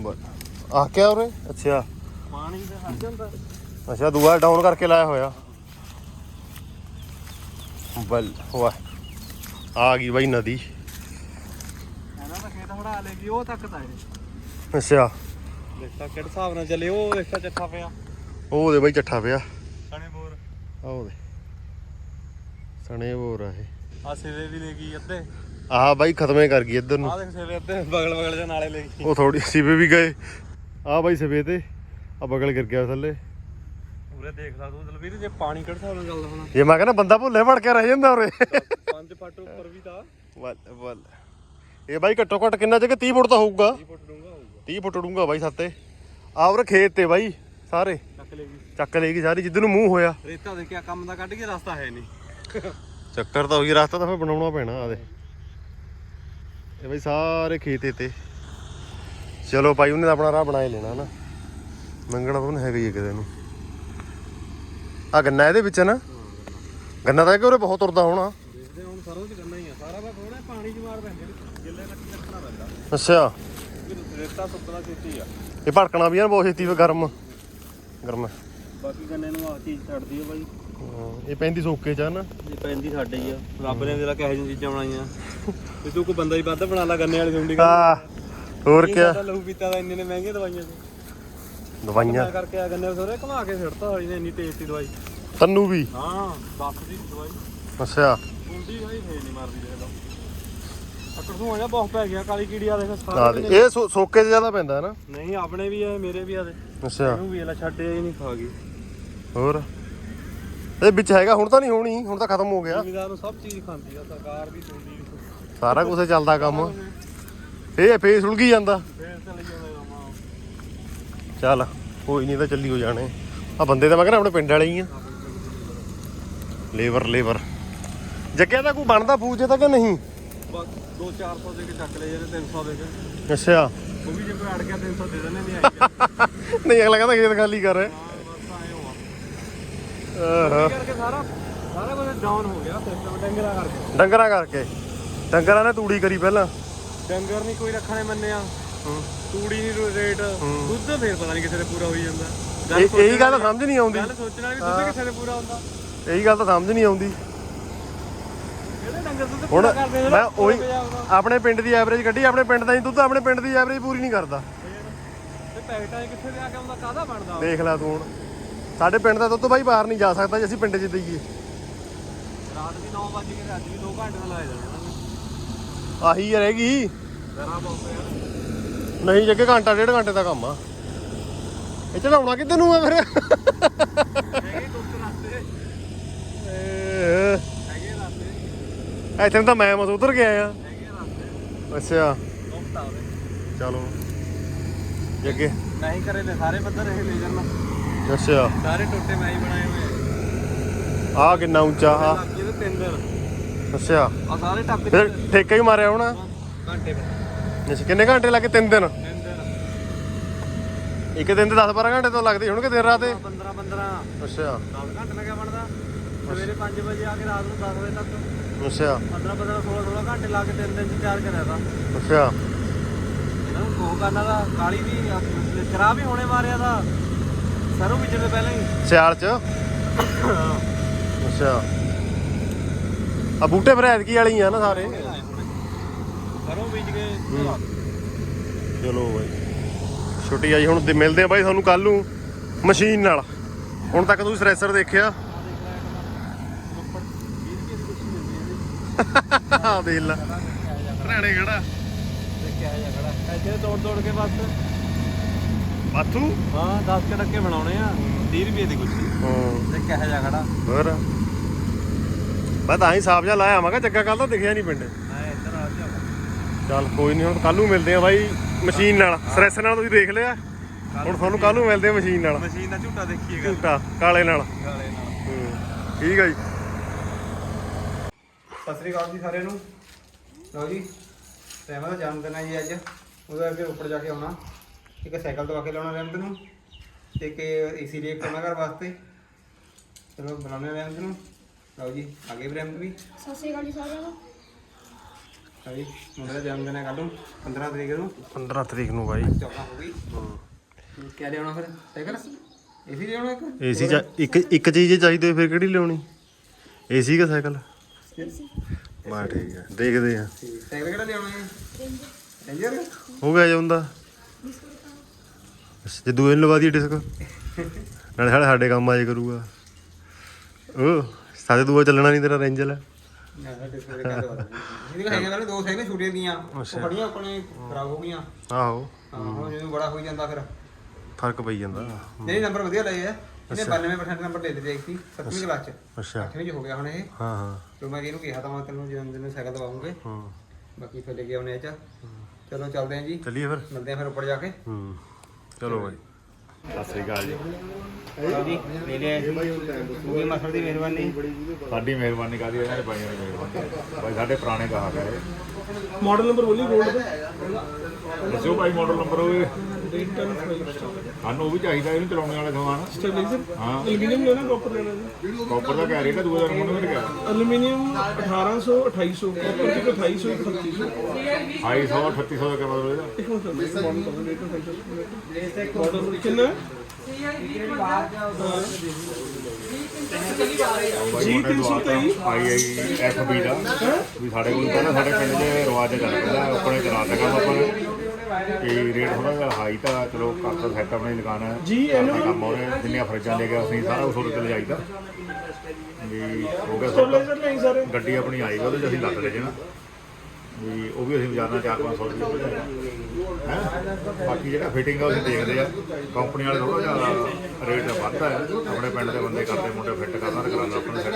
ਬਸ ਆ ਕਿਆ ਉਰੇ? ਅੱਛਾ। ਪਾਣੀ ਤੇ ਹਟ ਜਾਂਦਾ ਅੱਛਾ ਦੂਆ ਡਾਊਨ ਕਰਕੇ ਲਾਇਆ ਹੋਇਆ। ਬਲ ਵਾਹ। ਆ ਗਈ ਬਾਈ ਨਦੀ। ਦਾ ਹੜਾ ਲੇਗੀ ਉਹ ਤੱਕ ਤਾਂ ਇਹ। ਅੱਛਾ। ਦੇਖਤਾ ਕਿਹੜੇ ਹਿਸਾਬ ਨਾਲ ਚੱਲੇ ਉਹ ਦੇਖਤਾ ਚੱਠਾ ਪਿਆ। ਉਹ ਉਹਦੇ ਬਾਈ ਚੱਠਾ ਪਿਆ। ਸਣੇ ਬੋਰ। ਆ ਉਹਦੇ। ਸਣੇ ਹੋਰ ਆ ਇਹ। ਆ ਸਿਵੇ ਵੀ ਲੈ ਗਈ ਅੱਧੇ। ਆਹ ਬਾਈ ਖਤਮੇ ਕਰ ਗਈ ਇੱਧਰ ਨੂੰ। ਆ ਦੇਖ ਸਿਵੇ ਅੱਧੇ ਬਗਲ ਬਗਲ ਦੇ ਨਾਲੇ ਲੈ ਗਈ। ਉਹ ਥੋੜੀ ਸਿਵੇ ਵੀ ਗਏ। ਆ ਬਾਈ ਸਵੇ ਤੇ ਆ ਬਗਲ ਗਿਰ ਗਿਆ ਥੱਲੇ। ਪੂਰੇ ਦੇਖ ਲਾ ਤੂੰ ਦਲਵੀਰ ਜੇ ਪਾਣੀ ਕਿਹੜੇ ਹਿਸਾਬ ਨਾਲ ਚੱਲਦਾ ਹੋਣਾ। ਜੇ ਮੈਂ ਕਹਿੰਦਾ ਬੰਦਾ ਭੁੱਲੇ ਵੜ ਕੇ ਰਹਿ ਜਾਂਦਾ ਉਰੇ। ਪੰਜ ਫੁੱਟ ਉੱਪਰ ਵੀ ਤਾਂ। ਵੱਲ ਵੱਲ। ਇਹ ਬਾਈ ਘੱਟੋ ਘੱਟ ਕਿੰਨਾ ਜਗ੍ਹਾ 30 ਫੁੱਟ ਤਾਂ ਹੋਊਗਾ। 30 ਫੁੱਟ ਡੂੰਘਾ ਹੋਊਗਾ। 30 ਫੁੱਟ ਡੂੰਗਾ ਬਾਈ ਸੱਤੇ ਆਵਰ ਖੇਤ ਤੇ ਬਾਈ ਸਾਰੇ। ਚੱਕ ਲੇਗੀ ਚੱਕ ਲੇਗੀ ਸਾਰੀ ਜਿੱਦ ਨੂੰ ਮੂੰਹ ਹੋਇਆ। ਰੇਤਾ ਦੇਖਿਆ ਕੰਮ ਦਾ ਕੱਢ ਕੇ ਰਸਤਾ ਹੈ ਨਹੀਂ। ਚੱਕਰ ਤਾਂ ਉਹੀ ਰਸਤਾ ਤਾਂ ਫਿਰ ਬਣਾਉਣਾ ਪੈਣਾ ਆਦੇ ਇਹ ਬਈ ਸਾਰੇ ਖੇਤੇ ਤੇ ਚਲੋ ਭਾਈ ਉਹਨੇ ਆਪਣਾ ਰਾਹ ਬਣਾ ਹੀ ਲੈਣਾ ਨਾ ਮੰਗਣਾ ਤਾਂ ਉਹਨੇ ਹੈਗਾ ਹੀ ਕਿਤੇ ਨੂੰ। ਆ ਗੰਨਾ ਇਹਦੇ ਵਿੱਚ ਨਾ? ਗੰਨਾ। ਤਾਂ ਕਿ ਉਹਰੇ ਬਹੁਤ ਤੁਰਦਾ ਹੋਣਾ। ਦੇਖਦੇ ਹੁਣ ਸਰੋਂ ਚ ਕਰਨਾ ਹੀ ਆ। ਸਾਰਾ ਵਾ ਥੋੜਾ ਪਾਣੀ ਚ ਮਾਰ ਪੈਂਦੇ ਨੇ ਗਿੱਲੇ ਕੱਟੀ ਰੱਖਣਾ ਪੈਂਦਾ ਅੱਛਾ। ਵੀ ਰੇਤਾ ਸੁੱਕਣਾ ਛੇਤੀ ਆ ਇਹ ਭੜਕਣਾ ਵੀ ਆ ਨਾ ਬਹੁਤ ਛੇਤੀ ਫਿਰ ਗਰਮ। ਗਰਮ। ਬਾਕੀ ਗੰਨੇ ਨੂੰ ਆ ਚੀਜ਼ ਛੱਡਦੀ ਆ ਬਾਈ। ਹਾਂ, ਇਹ ਪੈਂਦੀ ਸੋਕੇ ਚ ਆ ਨਾ। ਇਹ ਪੈਂਦੀ ਸਾਡੇ ਹੀ ਆ। ਰੱਬ ਨੇ ਜਿਹੜਾ ਕਿਹੋ ਜਿਹੀਆਂ ਚੀਜ਼ਾਂ ਬਣਾਈਆਂ। ਤੇ ਤੂੰ ਕੋਈ ਬੰਦਾ ਹੀ ਵੱਧ ਬਣਾ ਲਾ ਗੰਨੇ ਵਾਲੀ ਸੁੰਡੀ ਆ ਹੋਰ ਸਾਡਾ ਲਹੂ ਪੀਤਾ ਦਾ ਇੰਨੇ ਨੇ ਮਹਿੰਗੇ ਦਵਾਈਆਂ ਸੀ ਦਵਾਈਆਂ। ਮੈਂ ਕਰਕੇ ਆ ਗੰਨੇ ਸੋਰੇ ਘਮਾ ਕੇ ਸਿੱਟਤਾ ਹੋਈ ਨੇ ਇੰਨੀ ਟੇਸਟੀ ਦਵਾਈ। ਤੰਨੂ ਵੀ। ਹਾਂ ਦੱਸ ਦੀ ਦਵਾਈ। ਅੱਛਾ। ਸੁੰਡੀ ਭਾਈ ਫੇਰ ਨਹੀਂ ਮਾਰਦੀ ਦੇਖ ਲਓ। ਅਕੜ ਤੋਂ ਆਇਆ ਬਹੁਤ ਪੈ ਗਿਆ ਕਾਲੀ ਕੀੜੀ ਆ ਦੇਖ ਆ ਸਾਰੇ ਦੇ। ਇਹ ਸੋ- ਸੋਕੇ ਚ ਜ਼ਿਆਦਾ ਪੈਂਦਾ ਹੈ ਨਾ? ਨਹੀਂ ਆਪਣੇ ਵੀ ਆ ਮੇਰੇ ਵੀ ਆ ਦੇ। ਅੱਛਾ। ਇਹਨੂੰ ਵੀ ਇਹਲਾ ਛੱਡਿਆ ਹੀ ਨਹੀਂ ਖਾ ਗਈ। ਹੋਰ? ਇਹ ਵਿੱਚ ਹੈਗਾ ਹੁਣ ਤਾਂ ਨਹੀਂ ਹੋਣੀ ਹੁਣ ਤਾਂ ਖਤਮ ਹੋ ਗਿਆ। ਜ਼ਿਮੀਦਾਰ ਨੂੰ ਸਭ ਚੀਜ਼ ਖਾਂਦੀ ਆ ਸਰਕਾਰ ਵੀ ਸੁਣਦੀ ਵੀ ਸਾਰਾ ਕੁਝ ਚੱਲਦਾ ਕੰਮ। ਇਹ ਫੇਸ ਉਲਗੀ ਜਾਂਦਾ। ਫੇਰ ਤਾਂ ਲਈ ਚੱਲ ਕੋਈ ਨਹੀਂ ਤਾਂ ਚੱਲੀ ਹੋ ਜਾਣੇ। ਆ ਬੰਦੇ ਤਾਂ ਮੈਂ ਕਹਿੰਦਾ ਆਪਣੇ ਪਿੰਡ ਵਾਲੇ ਹੀ ਆ। Labour labour. ਜੱਗਿਆ ਤਾਂ ਕੋਈ ਬਣਦਾ ਫੂਜੇ ਤਾਂ ਕਿ ਨਹੀਂ? ਬਸ 2-400 ਦੇ ਕੇ ਚੱਕ ਲੈ ਜਿਹੜੇ 300 ਦੇ ਕੇ। ਅੱਛਾ। ਉਹ ਵੀ ਜੇ ਕੋਈ ਅੜ ਗਿਆ 300 ਦੇ ਦਿੰਦੇ ਨਹੀਂ ਆਈ ਨਹੀਂ ਅਗਲਾ ਕਹਿੰਦਾ ਖੇਤ ਖਾਲੀ ਕਰ। ਹਾਂ ਬਸ ਆਏ ਹੋ ਆਹਾ। ਕਰਕੇ ਸਾਰਾ ਸਾਰਾ ਕੁਝ ਡਾਊਨ ਹੋ ਗਿਆ ਸਿਸਟਮ ਡੰਗਰਾਂ ਕਰਕੇ। ਡੰਗਰਾਂ ਕਰਕੇ। ਡੰਗਰਾਂ ਨੇ ਤੂੜੀ ਕਰੀ ਪਹਿਲਾਂ। ਡੰਗਰ ਨਹੀਂ ਕੋਈ ਰੱਖਣੇ ਮੰਨਿਆ। ਤੂੜੀ ਨਹੀਂ ਰੇਟ ਦੁੱਧ ਫੇਰ ਪਤਾ ਨਹੀਂ ਕਿਸੇ ਦੇ ਪੂਰਾ ਹੋਈ ਜਾਂਦਾ। ਇਹ ਇਹੀ ਗੱਲ ਤਾਂ ਸਮਝ ਨਹੀਂ ਆਉਂਦੀ। ਗੱਲ ਸੋਚਣ ਵੀ ਦੁੱਧ ਕਿਸੇ ਦੇ ਪੂਰਾ ਹੁੰਦਾ। ਇਹੀ ਗੱਲ ਤਾਂ ਸਮਝ ਨਹੀਂ ਆਉਂਦੀ। ਡੰਗਰ ਦੁੱਧ ਹੁਣ ਮੈਂ ਉਹੀ ਆਪਣੇ ਪਿੰਡ ਦੀ ਐਵਰੇਜ ਕੱਢੀ ਆਪਣੇ ਪਿੰਡ ਦਾ ਹੀ ਦੁੱਧ ਆਪਣੇ ਪਿੰਡ ਦੀ ਐਵਰੇਜ ਪੂਰੀ ਨਹੀਂ ਕਰਦਾ। ਤੇ ਪੈਕਟਾਂ ਕਿੱਥੇ ਜਾ ਕੇ ਆਉਂਦਾ ਕਾਹਦਾ ਬਣਦਾ ਦੇਖ ਲੈ ਤੂੰ ਹੁਣ। ਸਾਡੇ ਪਿੰਡ ਦਾ ਦੁੱਧ ਬਾਈ ਬਾਹਰ ਨਹੀਂ ਜਾ ਸਕਦਾ ਜੇ ਅਸੀਂ ਪਿੰਡ 'ਚ ਦਈਏ। ਰਾਤ ਦੀ 9 ਵਜੇ ਕੇ ਅੱਜ ਵੀ 2 ਘੰਟੇ ਨਾਲ ਲਾਇਆ ਜਾਂਦਾ ਆਹੀ ਰਹਿ ਗਈ। ਨਹੀਂ ਜੱਗੇ ਘੰਟਾ ਡੇਢ ਘੰਟੇ ਦਾ ਕੰਮ ਆ। ਇਹ ਚੜਾਉਣਾ ਕਿੱਧਰ ਨੂੰ ਆ ਫਿਰ? ਹੈਗੇ ਦੁੱਧ ਰਸਤੇ। ਇੱਥੇ ਨੂੰ ਤਾਂ ਮੈਂ ਮਸ ਉਧਰ ਗਿਆ ਆ। ਅੱਛਾ। ਚਲੋ। ਜੱਗੇ ਨਹੀਂ ਕਰੇ ਨੇ ਸਾਰੇ ਪੱਧਰ ਇਹ ਲੈ। ਜਾਣਾ ਅੱਛਾ। ਸਾਰੇ ਟੋਟੇ ਮੈਂ ਹੀ ਬਣਾਏ ਹੋਏ ਆ। ਕਿੰਨਾ ਉੱਚਾ ਆ ਲੱਗ ਤੇ ਅੱਛਾ। ਆ ਸਾਰੇ ਟੱਪ ਫਿਰ ਠੇਕਾ ਹੀ ਮਾਰਿਆ ਹੋਣਾ। ਘੰਟੇ ਬਾਅਦ। ਅੱਛਾ ਕਿੰਨੇ ਘੰਟੇ ਲੱਗੇ? ਤਿੰਨ ਦਿਨ? ਤਿੰਨ ਦਿਨ। ਇੱਕ ਦਿਨ ਤੇ 10 12 ਘੰਟੇ ਤਾਂ ਲੱਗਦੇ ਹੋਣਗੇ ਦਿਨ ਰਾਤ? ਦੇ 15 15 ਅੱਛਾ। 10 ਘੰਟੇ ਲੱਗਿਆ ਬਣਦਾ। ਸਵੇਰੇ 5 ਵਜੇ ਆ ਕੇ ਰਾਤ ਨੂੰ 10 ਵਜੇ ਤੱਕ। ਅੱਛਾ। 15 15 16 16 ਘੰਟੇ ਲਾ ਕੇ ਤਿੰਨ ਦਿਨ ਚ ਤਿਆਰ ਕਰਿਆ ਤਾ ਅੱਛਾ। ਇਹਨਾਂ ਨੂੰ ਉਹ ਕਰਨਾ ਦਾ ਕਾਲੀ ਵੀ ਖਰਾਬ ਹੀ ਹੋਣੇ ਮਾਰਿਆ ਦਾ ਸਰੋਂ ਵਿੱਚ ਦੇ ਪਹਿਲਾਂ ਹੀ ਸਿਆਲ ਚ? ਅੱਛਾ। ਆ ਬੂਟੇ ਫਿਰ ਐਤਕੀ ਵਾਲੀ ਆ ਨਾ ਸਾਰੇ। ਸਰੋਂ ਬੀਜ ਕੇ ਚਲੋ ਬਾਈ। ਛੁੱਟੀ ਆਈ, ਹੁਣ ਤੇ ਮਿਲਦੇ ਆ ਬਾਈ ਤੁਹਾਨੂੰ ਕੱਲ ਨੂੰ ਮਸ਼ੀਨ ਨਾਲ। ਹੁਣ ਤੱਕ ਤੁਸੀਂ ਥ੍ਰੈਸ਼ਰ ਦੇਖਿਆ। ਆ ਦੇਖ ਲੈ। ਰਾਣੇ ਖੜਾ। ਦੇਖਿਆ ਜਾ ਖੜਾ ਇੱਥੇ ਤੋੜ ਤੋੜ ਕੇ ਬਸ ਬਾਥੂ? ਹਾਂ 10 ਕੇ ਟੱਕੇ ਬਣਾਉਣੇ ਆ 30 ਰੁਪਏ ਦੀ ਕੁੱਤੀ ਹਾਂ ਤੇ ਕਿਹੋ ਜਾ ਖੜਾ ਹੋਰ। ਮੈਂ ਤਾਂ ਹੀ ਸਾਫ਼ ਜਿਹਾ ਲਾਇਆ ਮੈਂ ਕਿਹਾ ਜੱਗਾ ਕੱਲ ਤਾਂ ਦਿਖਿਆ ਨਹੀਂ ਪਿੰਡ। ਮੈਂ ਇੱਧਰ ਆ ਜਾ ਚੱਲ ਕੋਈ ਨਹੀਂ ਹੁਣ ਕੱਲ ਨੂੰ ਮਿਲਦੇ ਆ ਬਾਈ ਮਸ਼ੀਨ ਨਾਲ। ਥ੍ਰੈਸ਼ਰ ਨਾਲ ਤੁਸੀਂ ਦੇਖ ਲਿਆ। ਹੁਣ ਤੁਹਾਨੂੰ ਕੱਲ ਨੂੰ ਮਿਲਦੇ ਆ ਮਸ਼ੀਨ ਨਾਲ। ਮਸ਼ੀਨ ਦਾ ਝੂਟਾ ਦੇਖੀਏਗਾ ਝੂਟਾ ਕਾਲੇ ਨਾਲ। ਗਾਲੇ ਨਾਲ। ਹੂੰ ਠੀਕ ਆ ਜੀ। ਸਤਿ ਸ੍ਰੀ ਅਕਾਲ ਜੀ ਸਾਰਿਆਂ ਨੂੰ। ਲਓ ਜੀ ਰਹਿਮਤ ਦਾ ਜਨਮ ਦਿਨ ਹੈ ਜੀ ਅੱਜ। ਉਹਦੇ ਅੱਗੇ ਉੱਪਰ ਜਾ ਕੇ ਆਉਣਾ। ਇੱਕ ਸਾਈਕਲ ਦਵਾ ਕੇ ਲਾਉਣਾ ਰਹਿਮਤ ਨੂੰ ਤੇ ਇੱਕ ਏਸੀ ਲੇ ਕਰਨਾ ਘਰ ਵਾਸਤੇ। ਚਲੋ ਬਣਾਉਣੇ ਰਹਿਮਤ ਨੂੰ। ਲਓ ਜੀ ਅੱਗੇ ਵੀ ਰਹਿਮਤ ਵੀ। ਸਤਿ ਸ਼੍ਰੀ ਅਕਾਲ ਜੀ ਸਾਰਿਆਂ ਨੂੰ। ਲਓ ਜੀ ਮੁੰਡੇ ਦਾ ਜਨਮ ਦਿਨ ਹੈ ਕੱਲ ਨੂੰ 15 ਤਰੀਕ ਨੂੰ। 15 ਤਰੀਕ ਨੂੰ ਬਾਈ। 14 ਹੋ ਗਈ। ਕੀ ਲਿਆਉਣਾ ਫਿਰ? ਸਾਈਕਲ? ਏਸੀ ਲਿਆਉਣਾ ਇੱਕ? ਏਸੀ ਚ ਇੱਕ ਇੱਕ ਚੀਜ਼ ਚਾਹੀਦੀ ਫਿਰ ਕਿਹੜੀ ਲਿਆਉਣੀ? ਏਸੀ ਕਿ ਸਾਈਕਲ? ਬਾ ਠੀਕ ਹੈ ਦੇਖਦੇ ਆ। ਸਾਈਕਲ ਕਿਹੜਾ ਲਿਆਉਣਾ ਹੈ? ਰੇਂਜਰ। ਹੋ ਗਿਆ ਜਾਂਦਾ ਜੇ ਦੂਏ ਨੂੰ ਲਵਾ ਦੀ ਡਿਸਕ ਨਾਲੇ ਸਾਡੇ ਸਾਡੇ ਕੰਮ ਆਜੇ ਕਰੂਗਾ। ਉਹ ਸਾਡੇ ਦੂਆ ਚੱਲਣਾ ਨਹੀਂ ਤੇਰਾ ਰੇਂਜਲ ਨਾ ਨਾ ਡਿਸਪਲੇ ਕਰ ਦਵਾ ਇਹਦੇ ਹੈਗੇ ਦੋ ਸਾਈਕਲ ਛੁੱਟੀਆਂ ਦੀਆਂ। ਉਹ ਖੜੀਆਂ ਆਪਣੇ ਖਰਾਬ ਹੋ ਗਈਆਂ। ਆਹੋ। ਹਾਂ ਜਦੋਂ ਬੜਾ ਹੋਈ ਜਾਂਦਾ ਫਿਰ। ਫ਼ਰਕ ਪਈ ਜਾਂਦਾ। ਨਹੀਂ ਨੰਬਰ ਵਧੀਆ ਲਏ ਆ। ਇਹਨੇ 92% ਨੰਬਰ ਲੈ ਦਿੱਤੇ ਸੀ 7ਵੀਂ ਕਲਾਸ ਚ। ਅੱਛਾ। 8ਵੀਂ ਚ ਹੋ ਗਿਆ ਹੁਣ ਇਹ। ਹਾਂ ਹਾਂ। ਜੋ ਮੈਂ ਇਹਨੂੰ ਕਿਹਾ ਤਾਂ ਮੈਂ ਤੈਨੂੰ ਜਨਮ ਦਿਨ ਸਾਈਕਲ ਦਵਾਉਂਗੇ। ਹਾਂ। ਬਾਕੀ ਫਿਰ ਲੈ ਕੇ ਆਉਣੇ ਆ ਚ ਚਲੋ ਚੱਲਦੇ ਆਂ ਜੀ। ਚੱਲੀਏ ਫਿਰ। ਮਿਲਦੇ ਆਂ ਫਿਰ ਉੱਪਰ ਜਾ ਕੇ। ਹੂੰ। ਚਲੋ ਬਾਈ। ਸਤਿ ਸ੍ਰੀ ਅਕਾਲ ਜੀ। ਜੀ ਮੇਰੇ ਪੂਰੀ ਮਸਲ ਦੀ ਮਿਹਰਬਾਨੀ। ਸਾਡੀ ਮਿਹਰਬਾਨੀ ਕਾਦੀ ਇਹਨਾਂ ਨੇ ਪਾਈਆਂ ਨੇ ਮਿਹਰਬਾਨੀ। ਭਾਈ ਸਾਡੇ ਪੁਰਾਣੇ ਗਾਹਕ ਹੈ ਮਾਡਲ ਨੰਬਰ ਬੋਲੀ ਗੋਲਡ ਦਾ। ਦੱਸਿਓ ਭਾਈ ਮਾਡਲ ਨੰਬਰ ਹੋਵੇ ਸਾਨੂੰ ਉਹ ਵੀ ਚਾਹੀਦਾ ਇਹਨੂੰ ਚਲਾਉਣ ਵਾਲਾ ਸਮਾਨ। ਸਟੇਬਲਾਈਜ਼ਰ ਹਾਂ। ਐਲੂਮੀਨੀਅਮ ਲੈਣਾ ਕਾਪਰ ਲੈਣਾ ਜੀ। ਕਾਪਰ ਦਾ ਕਿਆ ਰੇਟ ਹੈ ਦੂਜਾ ਨੰਬਰ ਨੂੰ ਕਿਹਾ ਐਲੂਮੀਨੀਅਮ 1800 2800 ਕਾਪਰ ਦੀ 2800 3600 2800 3800 ਦਾ ਕਿਆ ਮਤਲਬ ਇਹਦਾ? ਇੱਕ minute sir model rate 2800 model ਕਿੰਨਾ? ਜੀ 323 ਆਈ ਆਈ ਐਫ ਬੀ ਦਾ। ਵੀ ਸਾਡੇ ਕੋਲ ਪਹਿਲਾਂ ਸਾਡੇ ਪਿੰਡ 'ਚ ਰਿਵਾਜ ਚੱਲ ਪਿਆ ਆਪਣੇ ਕਰਾ ਤਾ ਕੰਮ ਆਪਾਂ ਤੇ ਰੇਟ ਥੋੜਾ ਜਿਹਾ ਹਾਈ ਤਾਂ ਚਲੋ ਕਾਕਾ ਸੈੱਟ ਆਪਣੀ ਦੁਕਾਨ ਹੈ। ਜੀ, ਆਪਣਾ ਕੰਮ ਉਹਨੇ ਜਿੰਨੀਆਂ ਫਰਿੱਜਾਂ ਲੈ ਕੇ ਅਸੀਂ ਸਾਰਾ ਉਸ ਉਹਦੇ ਤੇ ਲਿਜਾਈਦਾ ਵੀ ਹੋ ਗਿਆ ਸਟੇਬਲਾਈਜ਼ਰ ਨਹੀਂ ਸਾਰੇ। ਗੱਡੀ ਆਪਣੀ ਆਈ ਉਹਦੇ 'ਚ ਅਸੀਂ ਲੱਦ ਲੈ ਜਾਣਾ ਵੀ ਉਹ ਵੀ ਅਸੀਂ ਬਾਜ਼ਾਰਾਂ 4-500 ਰੁਪਏ ਹੈ? ਬਾਕੀ ਜਿਹੜਾ ਫਿਟਿੰਗ ਆ ਉਹ ਦੇਖਦੇ ਆ। ਕੰਪਨੀ ਵਾਲੇ ਥੋੜਾ ਜਿਹਾ ਰੇਟ ਵੱਧਦਾ ਹੈ। ਆਪਣੇ ਪਿੰਡ ਦੇ ਬੰਦੇ ਕਰਦੇ ਮੁੰਡੇ ਫਿੱਟ ਕਰਨਾ ਤੇ ਕਰਾਉਂਦਾ ਆਪਣੇ ਸੈੱਟ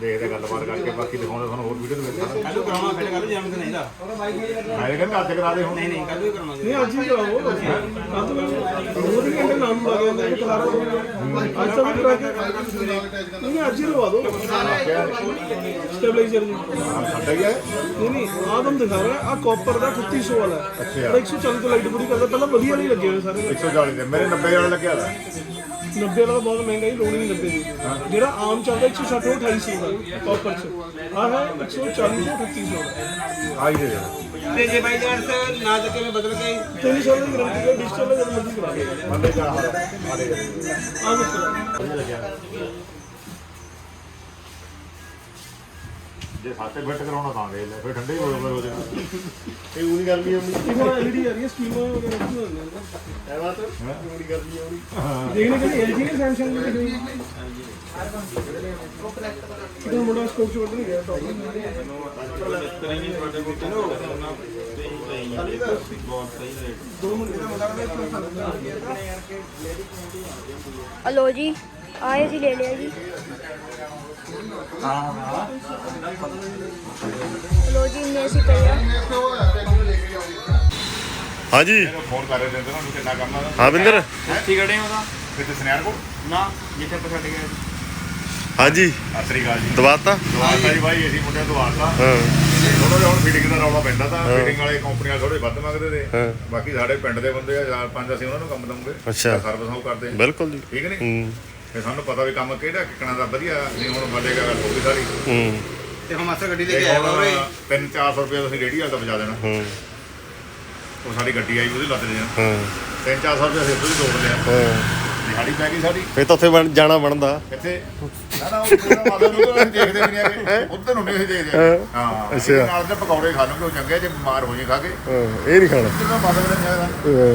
ਦੇਖਦੇ ਗੱਲਬਾਤ ਕਰਕੇ ਬਾਕੀ ਦਿਖਾਉਂਦੇ ਤੁਹਾਨੂੰ ਹੋਰ ਵੀਡੀਓ ਦੇ ਵਿੱਚ ਸਾਰਾ ਕੱਲੂ ਕਰਾਉਣਾ ਫਿਰ ਕੱਲੂ ਜਨਮ ਦਿਨ ਇਹਦਾ। ਮੈਂ ਕਹਿੰਦਾ ਅੱਜ ਕਰਾ ਦੇ ਹੁਣ। ਨਹੀਂ ਨਹੀਂ ਕੱਲੂ ਹੀ ਕਰਾਉਣਾ ਨਹੀਂ ਅੱਜ ਹੀ ਕਰਾਓ ਕੱਲ ਤੋਂ ਦੋ ਦਿਨ ਘੰਟੇ ਨਾਮ ਲੱਗ ਜਾਂਦੇ ਨੇ ਕਲਾਰਾ ਅੱਜ ਤਾਂ ਵੀ ਕਰਾ ਕੇ ਨਹੀਂ ਨਹੀਂ, ਅੱਜ ਹੀ ਲਵਾ ਦੋ। ਸਟੇਬਲਾਈਜ਼ਰ ਜੀ ਸਾਡਾ ਹੀ ਹੈ। ਨਹੀਂ ਨਹੀਂ ਆਹ ਤੁਹਾਨੂੰ ਦਿਖਾ ਰਿਹਾ ਆ ਕਾਪਰ ਦਾ 3800 ਵਾਲਾ। ਹੈ ਅੱਛਾ। ਪਰ 140 ਤੋਂ ਲਾਈਟ ਪੂਰੀ ਕਰਦਾ ਪਹਿਲਾਂ ਵਧੀਆ ਨਹੀਂ ਲੱਗੇ ਹੋਏ ਸਾਰੇ। 140 ਦੇ ਮੇਰੇ 90 ਵਾਲਾ ਲੱਗਿਆ ਦਾ 90 ਵਾਲਾ ਬਹੁਤ ਮਹਿੰਗਾ ਹੀ ਲੋੜ ਹੀ ਨਹੀਂ 90 ਦੀ। ਜਿਹੜਾ ਆਮ ਚੱਲਦਾ 160 ਤੋਂ 2800 ਦਾ ਕਾਪਰ ਚ। ਆ ਹੈ 140 ਤੋਂ 3800 ਦਾ ਆਈ ਦੇ ਦੇ। ਤੇ ਜੇ ਬਾਈ ਚਾਂਸ ਨਾ ਚੱਕੇ ਮੈਂ ਬਦਲ ਕੇ ਤਿੰਨ ਸਾਲ ਦੀ ਗਾਰੰਟੀ ਹੈ ਡਿਜੀਟਲ ਜਦ ਮਰਜ਼ੀ ਕਰਾ ਦੇ ਦਾ। ਆ ਦੇ ਆ ਦੇਖੋ ਜੇ ਸਾਤੇ ਫਿੱਟ ਕਰਾਉਣਾ ਤਾਂ ਦੇ ਲੈ ਫਿਰ ਠੰਡੇ ਹੀ ਹੋ ਹੋ ਜਾਣਾ ਇਹ ਉਹਦੀ ਗੱਲ ਨਹੀਂ ਆਉਂਦੀ। ਇਹ ਹੁਣ ਐਲਈਡੀ ਆ ਰਹੀ ਹੈ ਸਕੀਮਾਂ ਵਗੈਰਾ ਕੀ ਹੁੰਦੀਆਂ ਨੇ। ਐ ਬਾਤ ਉਹਦੀ ਗੱਲ ਨਹੀਂ ਆਉਂਦੀ। ਦੇਖਣੇ ਕਿ ਐਲਜੀ ਨੇ ਸੈਮਸੰਗ ਦੀ ਦੇਖਣੀ ਕਿਹੜਾ ਮੁੰਡਾ ਸਕੋਪ ਚ ਵੱਧ ਨਹੀਂ ਗਿਆ ਟੌਪ ਹਲੋ ਜੀ ਆਏ ਜੀ ਲੈ ਲਿਆ ਜੀ। ਹਲੋ ਜੀ ਸੀ ਹਾਂਜੀ। ਫੋਨ ਕਰ ਰਹੇ ਉਹਨਾਂ ਨੂੰ ਕਿੰਨਾ ਕੰਮ ਆ ਹਾਂ? ਬਿੰਦਰ ਠੀਕ ਹੈ ਉਹਦਾ? ਕਿਤੇ ਸੁਨਿਆਰ ਕੋ ਨਾ ਜਿੱਥੇ ਆਪਾਂ ਛੱਡ ਗਏ। ਹਾਂਜੀ। ਅਸਰੀ ਗੱਲ ਜੀ। ਦਵਾਤਾ? ਦਵਾਤਾ ਜੀ ਭਾਈ ਅਸੀਂ ਮੁੰਡਿਆਂ ਤੋਂ ਦਵਾਤਾ। ਹਾਂ। ਥੋੜਾ ਜਿਹਾ ਹੁਣ ਫਿਟਿੰਗ ਦਾ ਰੌਲਾ ਪੈਂਦਾ ਤਾਂ ਫਿਟਿੰਗ ਵਾਲੇ ਕੰਪਨੀ ਵਾਲੇ ਥੋੜੇ ਵੱਧ ਮੰਗਦੇ ਤੇ। ਹਾਂ। ਬਾਕੀ ਸਾਡੇ ਪਿੰਡ ਦੇ ਬੰਦੇ ਆ ਚਾਰ ਪੰਜ ਅਸੀਂ ਉਹਨਾਂ ਨੂੰ ਕੰਮ ਦਵਾਂਗੇ ਅੱਛਾ। ਸਰਵਿਸ ਉਹ ਕਰਦੇ। ਬਿਲਕੁਲ ਜੀ। ਠੀਕ ਨਹੀਂ? ਹੂੰ। ਤੇ ਸਾਨੂੰ ਪਤਾ ਵੀ ਕੰਮ ਕਿਹੜਾ ਕਿਕਣਾ ਦਾ ਵਧੀਆ ਨਹੀਂ ਹੁਣ ਮੱਲੇ ਗੱਲ ਹੋ ਗਈ ਸਾਰੀ ਹੂੰ। ਤੇ ਹੁਣ ਮਾਸਟਰ ਗੱਡੀ ਲੈ ਤੇ ਕੇ ਆਇਆ ਉਰੇ 3-400 ਰੁਪਏ ਤੁਸੀਂ ਰੇੜੀ ਵਾਲਾ ਦਾ ਬਚਾ ਦੇਣਾ। ਹੂੰ। ਉਹ ਸਾਡੀ ਗੱਡੀ ਆਈ ਉਹਦੀ ਲੱਦ ਲੈਣਾ ਹਾਂ। 3-400 ਰੁਪਏ ਅਸੀਂ ਉਹਦੀ ਤੋੜ ਲਿਆ। ਹਾਂ। ਦਿਹਾੜੀ ਪੈ ਗਈ ਸਾਡੀ। ਫੇ ਤਾਂ ਉੱਥੇ ਬਣ ਜਾਣਾ ਬਣਦਾ। ਕਿੱਥੇ ਨਾ ਨਾ ਉਹ ਪੂਰਾ ਮਾਦਨ ਨੂੰ ਤਾਂ ਅਸੀਂ ਦੇਖਦੇ ਵੀ ਨਹੀਂ ਹੈਗੇ। ਉੱਧਰ ਨੂੰ ਨਹੀਂ ਅਸੀਂ ਦੇਖਦੇ ਹਾਂ। ਅੱਛਾ। ਨਾਲ ਤੇ ਪਕੌੜੇ ਖਾ ਲਵਾਂਗੇ ਉਹ ਚੰਗੇ ਜੇ ਬਿਮਾਰ ਹੋ ਜੇ ਖਾ ਕੇ। ਹਾਂ ਇਹ ਨਹੀਂ ਖਾਣਾ। ਉੱਧਰ ਦਾ ਮਾਦਨ ਨਹੀਂ ਹੈਗਾ ਹਾਂ,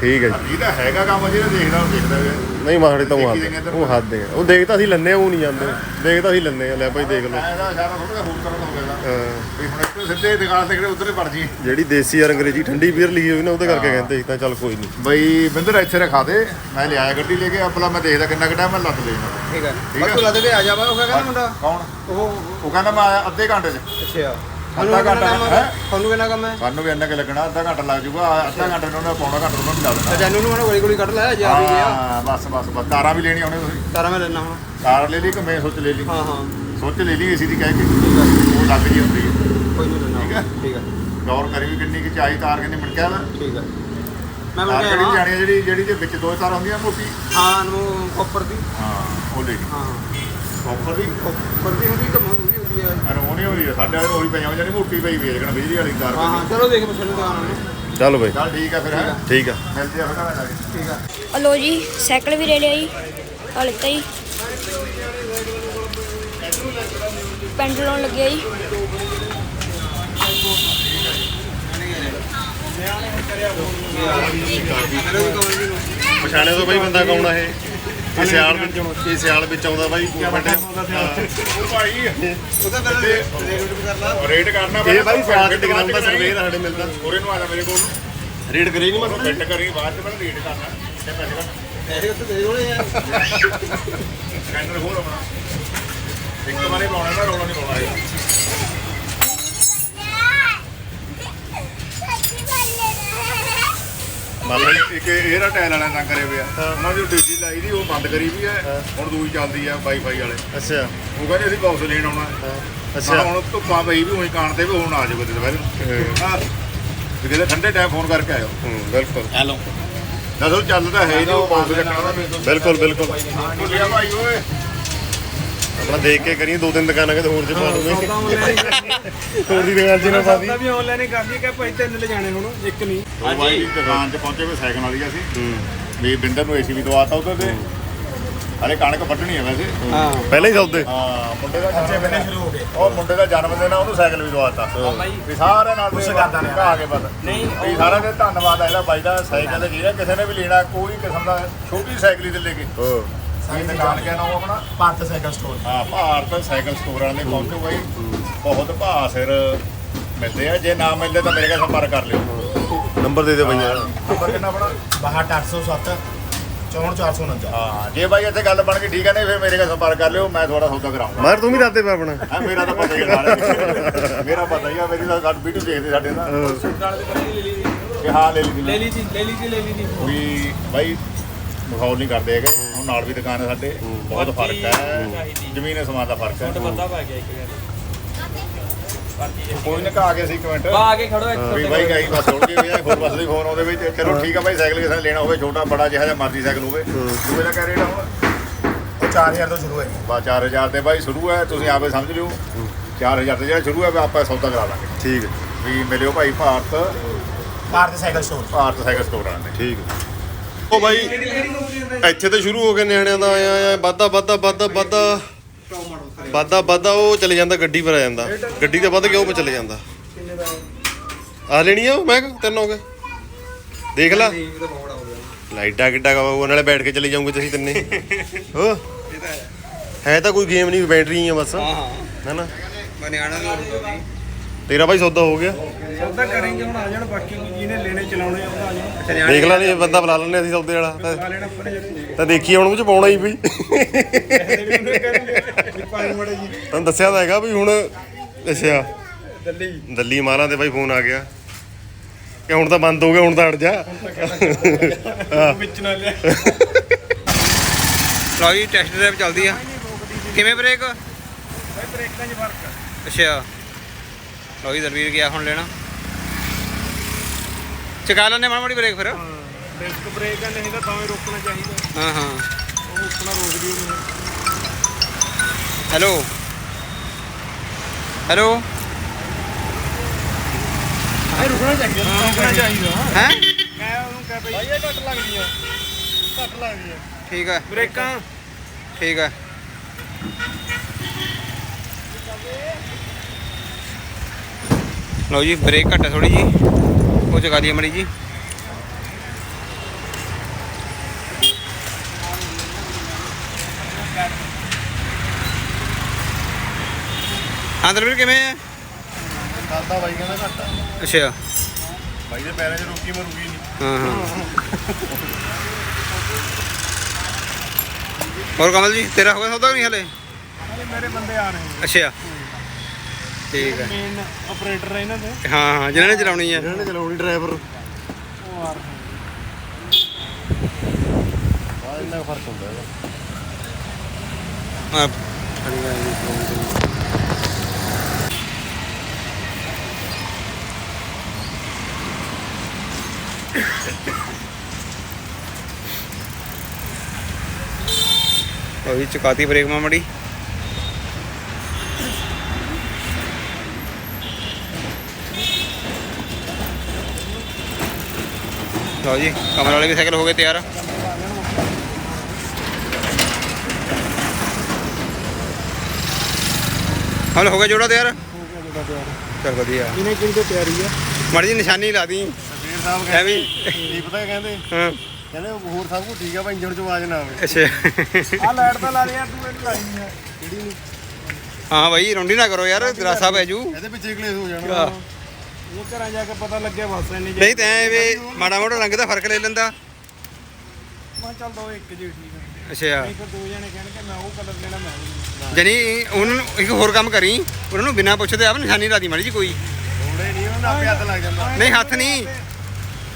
ਠੀਕ ਹੈ ਜੀ। ਜਿਹਦਾ ਹੈਗਾ ਕੰਮ ਜਿਹੜਾ ਦੇਖਦਾ ਉਹ ਦੇਖਦਾ ਵੀ ਨਹੀਂ ਮਾੜੇ ਤਾਂ ਉਹ ਦੇਖੀ ਹੱਦ। ਉਹ ਹੱਦ ਹੈ। ਉਹ ਦੇਖਦਾ ਅਸੀਂ ਲੰਨੇ ਉਹ ਨਹੀਂ ਜਾਂਦੇ। ਦੇਖਦਾ ਅਸੀਂ ਲੰਨੇ ਆ ਲੈ ਭਾਈ ਦੇਖ ਲਓ। ਐਦਾ ਸਾਰਾ ਥੋੜਾ ਜਿਹਾ ਹੋਰ ਤਰ੍ਹਾਂ ਦਾ ਹੋ ਗਿਆ ਹਾਂ, ਵੀ ਹੁਣ ਇੱਥੇ ਸਿੱਧੇ ਦੁਕਾਨ ਤੇ ਕਿਹੜੇ ਉਧਰ ਹੀ ਵੜ ਜੀ ਜਿਹੜੀ ਦੇਸੀ ਔਰ ਅੰਗਰੇਜ਼ੀ ਠੰਡੀ ਬੀਅਰ ਲਿਖੀ ਹੋਈ ਨਾ ਉਹਦੇ ਕਰਕੇ ਕਹਿੰਦੇ ਸੀ ਤਾਂ ਚੱਲ ਕੋਈ ਨਹੀਂ। ਬਈ ਬਿੰਦਰ ਇੱਥੇ ਰਖਾ ਦੇ। ਮੈਂ ਲਿਆਇਆ ਗੱਡੀ ਲੈ ਕੇ ਆਪਲਾ ਮੈਂ ਦੇਖਦਾ ਕਿੰਨਾ ਕਿੰਨਾ ਮੈਂ ਲੱਦ ਲੈਣਾ ਠੀਕ ਹੈ। ਠੀਕ ਹੈ। ਬਸ ਤੂੰ ਲੱਦ ਕੇ ਆ ਜਾ ਵਾ ਉਹ ਕਹਿੰਦਾ ਮੁੰਡਾ? ਕੌਣ? ਉਹ ਉਹ ਕਹਿੰਦਾ ਮੈਂ ਆਇਆ ਅੱਧੇ ਘੰਟੇ 'ਚ। ਅੱਛਾ। ਅੱਧਾ ਘੰਟਾ ਹੈ? ਤੁਹਾਨੂੰ ਕਿੰਨਾ ਕੰਮ ਹੈ? ਸਾਨੂੰ ਵੀ ਇੰਨਾ ਕਿ ਲੱਗਣਾ ਅੱਧਾ ਘੰਟਾ ਲੱਗ ਜੂਗਾ ਅੱਧਾ ਘੰਟੇ ਨੂੰ ਉਹਨੇ ਪੌਣਾ ਘੰਟਾ ਉਹਨਾਂ ਨੂੰ ਲਾ ਦੇਣਾ ਜਾਨੂ ਨੂੰ ਮੈਂ ਗੋਲੀ ਗੋਲੀ ਕੱਢ ਲਿਆ ਜਾ ਵੀ ਗਿਆ? ਹਾਂ ਬਸ ਬਸ ਬਸ ਤਾਰਾਂ ਵੀ ਲੈਣੀਆਂ ਉਹਨੇ ਤੁਸੀਂ। ਤਾਰਾ ਮੈਂ ਲੈਣਾ ਹੁਣ ਕਾਰ ਲੈ ਲਈ ਕਿ ਮੈਂ ਸੋਚ ਲੈ ਲਈ? ਹਾਂ ਹਾਂ। ਸੋਚ ਲੈ ਲਈ ਅਸੀਂ ਦੀ ਕਹਿ ਕੇ ਉਹ ਲੱਗ ਜੀ ਹੁੰਦੀ ਹੈ। ਕੋਈ ਨਹੀਂ ਲੈਣਾ ਠੀਕ ਹੈ। ਠੀਕ ਹੈ। ਗੌਰ ਕਰੀ ਵੀ ਕਿੰਨੀ ਕਿ ਚਾਹੀ ਤਾਰ ਕਿੰਨੀ ਮਿਲ ਗਿਆ ਨਾ ਠੀਕ ਹੈ। ਮੈਂ ਤਾਰ ਮੈਂ ਕਿਹੜੀ ਕਿਹਾ ਜਾਣੀ ਜਿਹੜੀ ਜਿਹੜੀ ਦੇ ਵਿੱਚ ਦੋ ਤਾਰ ਹੁੰਦੀਆਂ ਮੋਟੀ? ਹਾਂ ਨੂੰ ਕੋਪਰ ਦੀ। ਹਾਂ ਉਹ ਲੈ ਹਾਂ ਕਾਪਰ ਦੀ? ਕੋਪਰ ਦੀ ਹੁੰਦੀ ਮੋਦੀ ਹੁੰਦੀ ਹੈ ਅਰੇ ਉਹ ਨਹੀਂ ਹੋਈ ਸਾਡੇ ਵਾਲੇ ਉਹੀ ਪਈਆਂ ਜਾਨੀ ਮੋਟੀ ਪਈ ਵੇਚਣ ਬਿਜਲੀ ਵਾਲੀ ਤਾਰ ਹਾਂ ਹਾਂ ਚਲੋ ਦੇਖ ਪਛਾਣ ਦੁਕਾਨ ਨੂੰ। ਚੱਲ ਬਈ। ਚੱਲ ਠੀਕ ਹੈ ਫਿਰ ਹੈ? ਠੀਕ ਆ। ਮਿਲਦੇ ਆ ਫਿਰ ਘਰ ਜਾ ਕੇ ਠੀਕ ਹੈ ਹਲੋ ਜੀ ਸਾਈਕਲ ਵੀ ਲੈ ਲਿਆ ਜੀ ਆ ਲਿੱਤਾ ਜੀ ਪੈਂਟ ਲਾਉਣ ਲੱਗਿਆ ਜੀ। ਪਛਾਣਿਆ ਤਾਂ ਬਾਈ ਬੰਦਾ ਕੌਣ ਆ ਇਹ? ਇਹ ਸਿਆਲ ਵਿੱਚ ਇਹ ਸਿਆਲ ਵਿੱਚ ਆਉਂਦਾ ਬਾਈ ਵੱਡੇ ਉਹ ਭਾਈ ਉਹਦਾ ਪਹਿਲਾਂ ਰੇਟ ਰੂਟ ਕਰ ਲਾ ਰੇਟ ਕਰਨਾ ਇਹ ਬਾਈ ਸਿਆਲ ਆਉਂਦਾ ਚ ਕਰਾਂਗੇ। ਸਰਵੇਰ ਸਾਡੇ ਮਿਲਦਾ। ਉਰੇ ਨੂੰ ਆ ਜਾ ਮੇਰੇ ਕੋਲ ਰੇਡ ਕਰੀ ਨਹੀਂ ਨੂੰ ਮਿੰਟ ਕਰੀ ਬਾਅਦ ਚ ਪਹਿਲਾਂ ਰੇਟ ਕਰਨਾ। ਤੇ ਪੈਸੇ ਕੱਟ ਪੈਸੇ ਉੱਥੇ ਦੇ ਦੋਲੇ ਯਾਰ ਸਕੈਨਰ ਹੋਰ ਆਪਣਾ। ਇੱਕ ਵਾਰੀ ਪਾਉਣਾ ਨਾ ਰੋਲਾ ਨਹੀਂ ਪਾਉਣਾ। ਮਾਮਾ ਇੱਕ ਇਹਦਾ ਟਾਇਲ ਵਾਲਿਆਂ ਦਾ ਕਰੇ ਹੋਇਆ ਉਹਨਾਂ ਦੀ ਡੀਸੀ ਲਾਈ ਦੀ ਉਹ ਬੰਦ ਕਰੀ ਵੀ ਹੈ। ਹੁਣ ਦੂਜੀ ਚੱਲਦੀ ਆ ਵਾਈਫਾਈ ਵਾਲੇ। ਅੱਛਾ। ਉਹ ਕਹਿੰਦੇ ਅਸੀਂ ਬਾਕਸ ਲੈਣ ਆਉਣਾ। ਅੱਛਾ। ਹੁਣ ਧੁੱਪਾਂ ਪਈ ਵੀ ਉਹੀ ਕਾਣ ਤੇ ਵੀ ਹੁਣ ਆ ਜਾਓ ਕਿਤੇ ਦੁਪਹਿਰ। ਹਾਂ। ਕਿਤੇ ਠੰਡੇ ਟਾਈਮ ਫੋਨ ਕਰਕੇ ਆਇਓ। ਹੂੰ ਬਿਲਕੁਲ। ਹੈਲੋ। ਦੱਸੋ ਚੱਲਦਾ ਹੈ ਨਹੀਂ ਉਹ ਬਾਕਸ ਚੱਕਣਾ ਬਿਲਕੁਲ ਬਿਲਕੁਲ। ਬੋਲਿਆ ਭਾਈ ਓਏ। ਆਪਣਾ ਦੇਖ ਕੇ ਕਰੀਏ ਦੋ ਤਿੰਨ ਦੁਕਾਨਾਂ ਕਿਤੇ ਹੋਰ ਚ ਪਾ ਦੂਗੇ ਹੋਰ ਦੀ ਦੁਕਾਨ ਚ ਨਾ ਪਾ ਦੀ। ਸੌਦਾ ਵੀ ਆਨਲਾਈਨ ਹੀ ਕਰ ਲਈ ਕਿ ਭਾਈ ਤਿੰਨ ਲੈ ਜਾਣੇ ਹੁਣ ਇੱਕ ਨਹੀਂ। ਦੀ ਦੁਕਾਨ 'ਚ ਪਹੁੰਚੇ ਵੀ ਸਾਈਕਲ ਵਾਲੀ ਆ ਸੀ ਹੂੰ। ਵੀ ਬਿੰਦਰ ਨੂੰ ਏਸੀ ਵੀ ਦਵਾਤਾ ਉਧਰ ਤੇ। ਹਲੇ ਕਣਕ ਵੱਢਣੀ ਹੈ ਵੈਸੇ। ਹਾਂ। ਪਹਿਲਾਂ ਹੀ ਸੌਦੇ। ਹਾਂ ਮੁੰਡੇ ਦਾ ਖਰਚੇ ਬੰਨੇ ਸ਼ੁਰੂ ਹੋ ਗਏ। ਉਹ ਮੁੰਡੇ ਦਾ ਜਨਮ ਦਿਨ ਆ ਉਹਨੂੰ ਸਾਈਕਲ ਵੀ ਦਵਾਤਾ। ਵੀ ਸਾਰੇ ਨਾਲ ਕੁਛ ਕਰਦਾ ਨੇ ਆ ਕੇ ਬਸ ਨਹੀਂ ਵੀ ਸਾਰਾ ਦੇ ਧੰਨਵਾਦ ਆ ਇਹਦਾ ਬਾਈ ਦਾ ਸਾਈਕਲ ਜਿਹੜਾ ਕਿਸੇ ਨੇ ਵੀ ਲੈਣਾ ਕੋਈ ਕਿਸਮ ਦਾ ਛੋਟੀ ਸਾਈਕਲ ਹੀ ਤੇ ਲੈ ਕੇ। ਹੋ ਸਾਈ ਦੁਕਾਨ ਕਿਆ ਨਾਮ ਆਪਣਾ ਭਾਰਤ ਸਾਈਕਲ ਸਟੋਰ ਹਾਂ। ਭਾਰਤ ਸਾਈਕਲ ਸਟੋਰ ਵਾਲੇ ਦੇ ਪਹੁੰਚੋ ਬਾਈ ਬਹੁਤ ਭਾ ਸਿਰ ਮਿਲਦੇ ਆ। ਜੇ ਨਾ ਮਿਲਦੇ ਤਾਂ ਮੇਰੇ ਨਾਲ ਸੰਪਰਕ ਕਰ ਲਿਓ। ਨੰਬਰ ਦੇ ਦੇ ਬਈਆਂ ਨੰਬਰ ਕਿੰਨਾ ਆਪਣਾ? 62807 64449 ਹਾਂ ਜੇ ਬਾਈ ਇੱਥੇ ਗੱਲ ਬਣ ਗਈ ਠੀਕ ਹੈ ਨਹੀਂ ਫਿਰ ਮੇਰੇ ਨਾਲ ਸੰਪਰਕ ਕਰ ਲਿਓ ਮੈਂ ਤੁਹਾਡਾ ਸੌਦਾ ਕਰਾਉਂਗਾ। ਮਾਰ ਤੂੰ ਵੀ ਦੱਸ ਦੇ ਪਾ ਆਪਣਾ। ਹਾਂ ਮੇਰਾ ਤਾਂ ਪਤਾ ਹੀ ਹੈ ਮੇਰਾ ਪਤਾ ਹੀ ਆ ਮੇਰੀ ਤਾਂ ਗੱਲ ਵੀਡੀਓ ਦੇਖਦੇ ਸਾਡੇ ਨਾਲ। ਕਿ ਹਾਂ ਲੈ ਲਈ ਸੀ ਲੈ ਮੈਂ। ਲਈ ਜੀ ਲੈ ਲਈ ਜੀ ਲੈ ਲਈ ਜੀ। ਵੀ ਬਾਈ ਮਖੌਲ ਨਹੀਂ ਕਰਦੇ ਹੈਗੇ। ਹੁਣ ਨਾਲ ਵੀ ਦੁਕਾਨ ਹੈ ਸਾਡੇ ਬਹੁਤ ਫ਼ਰਕ ਹੈ। ਜ਼ਮੀਨ ਅਸਮਾਨ ਦਾ ਫ਼ਰਕ ਹੈ। ਪਤਾ ਪਾ ਗਿਆ ਇੱਕ ਗੱਲ ਕੋਈ ਨਾ ਆ ਗਿਆ ਸੀ ਇੱਕ ਮਿੰਟ। ਆ ਕੇ ਖੜੋ ਇੱਕ ਵੀ ਬਾਈ ਗਾਈ ਬਸ ਉੜ ਗਈ ਹੋਈ ਹੈ ਹੋਰ ਬਸ ਦੇ ਫੋਨ ਉਹਦੇ ਵਿੱਚ। ਚਲੋ ਠੀਕ ਆ ਬਾਈ ਸਾਈਕਲ ਕਿਸੇ ਨੇ ਲੈਣਾ ਹੋਵੇ ਛੋਟਾ ਬੜਾ ਜਿਹੜਾ ਜਿਹਾ ਮਰਜ਼ੀ ਸਾਈਕਲ ਹੋਵੇ। ਦੂਏ ਦਾ ਕਿਆ ਰੇਟ ਹੁਣ? ਉਹ 4000 ਤੋਂ ਸ਼ੁਰੂ ਹੈ। ਬਾ 4000 ਤੇ ਬਾਈ ਸ਼ੁਰੂ ਹੈ ਤੁਸੀਂ ਆਪੇ ਸਮਝ ਲਿਓ। 4000 ਤੇ ਜਿਹੜਾ ਸ਼ੁਰੂ ਹੈ ਆਪਾਂ ਸੌਦਾ ਕਰਾ ਲਾਂਗੇ। ਠੀਕ ਵੀ ਮਿਲਿਓ ਭਾਈ Bharat Bharat cycle store Bharat cycle store ਵਾਲਿਆਂ ਦੇ। ਠੀਕ ਹੈ। ਉਹ ਬਾਈ ਇੱਥੇ ਤਾਂ ਸ਼ੁਰੂ ਹੋ ਗਿਆ ਨਿਆਣਿਆਂ ਦਾ ਆਇਆ ਆਇਆ ਵਾਧਾ ਵਾਧਾ ਵਾਧਾ ਵਾਧਾ। ਵਾਧਾ ਵਾਧਾ ਉਹ ਚਲੇ ਜਾਂਦਾ ਗੱਡੀ ਪਰ ਆ ਜਾਂਦਾ। ਗੱਡੀ ਤੇ ਵੱਧ ਕੇ ਉਹ ਪਰ ਚਲੇ ਜਾਂਦਾ। ਆ ਲੈਣੀ ਆ ਉਹ ਮੈਂ ਕਿਹਾ, ਤਿੰਨ ਹੋ ਗਏ। ਦੇਖ ਲੈ। ਲਾਈਟਾ ਕਿੱਡਾ ਕਾ ਨਾਲੇ ਬੈਠ ਕੇ ਚਲੇ ਜਾਓਗੇ ਤੁਸੀਂ ਤਿੰਨੇ। ਹੋ। ਹੈ ਤਾਂ ਕੋਈ ਗੇਮ ਨਹੀਂ ਬੈਟਰੀ ਆ ਬਸ। ਹਾਂ ਹਾਂ। ਹੈ ਨਾ? ਬਨਿਆਣਾ ਨੂੰ ਤੇਰਾ ਭਾਈ ਸੌਦਾ ਹੋ ਗਿਆ। ਸੌਦਾ ਕਰਾਂਗੇ ਹੁਣ ਆ ਜਾਣ ਬਾਕੀ ਜਿਹਨੇ ਲੈਣੇ ਚਲਾਉਣੇ ਆ ਉਹ ਆ ਜਾਣ। ਦੇਖ ਲੈ ਨਹੀਂ ਬੰਦਾ ਬੁਲਾ ਲੈਣੇ ਅਸੀਂ ਸੌਦੇ ਵਾਲਾ। ਤਾਂ- ਲੈਣਾ ਦੇਖੀ ਹੁਣ ਉਹ ਚ ਪਾਉਣਾ ਹੀ ਵੀ ਤੁਹਾਨੂੰ ਦੱਸਿਆ ਤਾਂ ਹੈਗਾ ਵੀ ਹੁਣ ਅੱਛਾ। ਦਿੱਲੀ। ਦੱਲੀ ਮਾਰਾਂ ਤੇ ਬਾਈ ਫੋਨ ਆ ਗਿਆ। ਕਿ ਹੁਣ ਤਾਂ ਬੰਦ ਹੋ ਗਿਆ ਹੁਣ ਤਾਂ ਅੜ ਜਾ। ਵਿੱਚ ਨਾ ਲਿਆ। ਲਓ ਜੀ ਟੈਸਟ ਡਰਾਈਵ ਚੱਲਦੀ ਆ। ਕਿਵੇਂ ਬ੍ਰੇਕ? ਬ੍ਰੇਕਾਂ 'ਚ ਫ਼ਰਕ ਅੱਛਾ। ਜੀ ਦਲਵੀਰ ਗਿਆ ਹੁਣ ਲੈਣਾ। ਚਕਾ ਲੈਣੇ ਮਾੜੀ ਮਾੜੀ ਬ੍ਰੇਕ ਫਿਰ। ਡਿਸਕ ਬ੍ਰੇਕ ਆ ਨਹੀਂ ਤਾਂ ਤਾਂ ਹੀ ਰੋਕਣਾ ਚਾਹੀਦਾ। ਹਾਂ ਹਾਂ। ਉਹ ਰੋਕਣਾ ਰੋਕਦੀ ਉਹਨੂੰ ਹੈਲੋ। ਹੈਲੋ। ਇਹ ਰੁਕਣਾ ਚਾਹੀਦਾ ਰੁਕਣਾ ਚਾਹੀਦਾ। ਹੈ? ਮੈਂ ਉਹਨੂੰ ਕਹਿ ਪਈ ਭਾਈ ਇਹ ਘੱਟ ਲੱਗਦੀਆਂ ਘੱਟ ਲੱਗਦੀਆਂ ਠੀਕ ਹੈ ਬ੍ਰੇਕਾਂ। ਠੀਕ ਹੈ ਲਓ ਜੀ ਬ੍ਰੇਕ ਘੱਟ ਹੈ ਥੋੜੀ ਜੀ। ਉਹ ਚਗਾ ਦਈਏ ਮੜੀ ਜੀ। ਹਾਂ ਦਰਵੀਰ ਕਿਵੇਂ ਹੈ ਦਾਦਾ ਬਾਈ ਕਹਿੰਦਾ ਘੱਟ ਆ। ਅੱਛਾ। ਬਾਈ ਦੇ ਪੈਰਾਂ 'ਚ ਰੁਕੀ ਮੈਂ ਰੁਕੀ ਨਹੀਂ ਹਾਂ ਹਾਂ। ਹੋਰ ਕਮਲ ਜੀ ਤੇਰਾ ਹੋ ਗਿਆ ਸੌਦਾ ਕਿ ਨਹੀਂ ਹਲੇ? ਮੇਰੇ ਬੰਦੇ ਆ ਰਹੇ ਅੱਛਾ। ਠੀਕ ਹੈ ਮੇਨ ਆਪਰੇਟਰ ਹੈ ਇਹਨਾਂ ਦੇ। ਹਾਂ ਹਾਂ ਜਿਨ੍ਹਾਂ ਨੇ ਚਲਾਉਣੀ ਹੈ ਨੇ ਚਲਾਉਣੀ ਡਰਾਈਵਰ ਇੰਨਾ ਫ਼ਰਕ ਹੁੰਦਾ ਇਹਦਾ। ਖੜੀ ਉਹ ਵੀ ਚੁਕਾਤੀ ਬ੍ਰੇਕ ਮਾਮੜੀ ਲਓ ਜੀ ਕਮਰ ਵਾਲੇ ਵੀ ਸਾਈਕਲ ਹੋ ਗਏ ਤਿਆਰ। ਹਲ ਹੋ ਗਿਆ ਜੋੜਾ ਤਿਆਰ? ਚਲ ਵਧੀਆ। ਇਹਨੇ ਕਿੰਨੀ ਤੇ ਤਿਆਰੀ ਆ? ਮਾੜੀ ਜੀ ਨਿਸ਼ਾਨੀ ਲਾ ਦੀ। ਵੀਰ ਸਾਹਿਬ ਐਵੇਂ ਕੀ ਪਤਾ ਕਹਿੰਦੇ? ਹਾਂ। ਕਹਿੰਦੇ ਹੋਰ ਸਭ ਕੁਝ ਠੀਕ ਆ ਪਰ ਇੰਜਣ 'ਚ ਆਵਾਜ਼ ਨਾ ਆਵੇ। ਅੱਛਾ। ਆ ਲਾਈਟ ਤਾਂ ਲਾ ਲਿਆ ਤੂੰ ਇਹਨੂੰ ਲਾਈ ਨਹੀਂ ਆ। ਕਿਹੜੀ ਨੂੰ? ਹਾਂ ਭਾਈ ਰੌਂਡੀ ਨਾ ਕਰੋ ਯਾਰ ਦਰਾਸਾ ਪੈ ਜੂ। ਇਹਦੇ ਪਿੱਛੇ ਕਲੇਸ਼ ਹੋ ਜਾਣਾ। ਇਹ ਘਰਾਂ ਜਾ ਕੇ ਪਤਾ ਲੱਗਿਆ ਬਸ ਇੰਨੀ ਨਹੀਂ ਤਾਂ ਵੇ ਮਾੜਾ ਮੋਟਾ ਰੰਗ ਦਾ ਫ਼ਰਕ ਲੈ ਲੈਂਦਾ। ਮੈਂ ਚੱਲ ਦੋ ਇੱਕ ਜੀ ਠੀਕ ਆ। ਅੱਛਾ। ਨਹੀਂ ਫਿਰ ਦੋ ਜਣੇ ਕਹਿਣਗੇ ਮੈਂ ਉਹ ਕਲਰ ਲੈਣਾ ਮੈਂ ਉਹ ਲੈਣਾ। ਜਣੀ ਉਹਨਾਂ ਨੂੰ ਇੱਕ ਹੋਰ ਕੰਮ ਕਰੀ ਉਹਨਾਂ ਨੂੰ ਬਿਨਾਂ ਪੁੱਛਦੇ ਆਪ ਨਿਸ਼ਾਨੀ ਲਾ ਦੀ ਮਾੜੀ ਜੀ ਕੋਈ। ਥੋੜੇ ਨਹੀਂ ਉਹਨਾਂ ਆਪੇ ਹੱਥ ਲੱਗ ਜਾਂਦਾ। ਨਹੀਂ ਹੱਥ ਨਹੀਂ।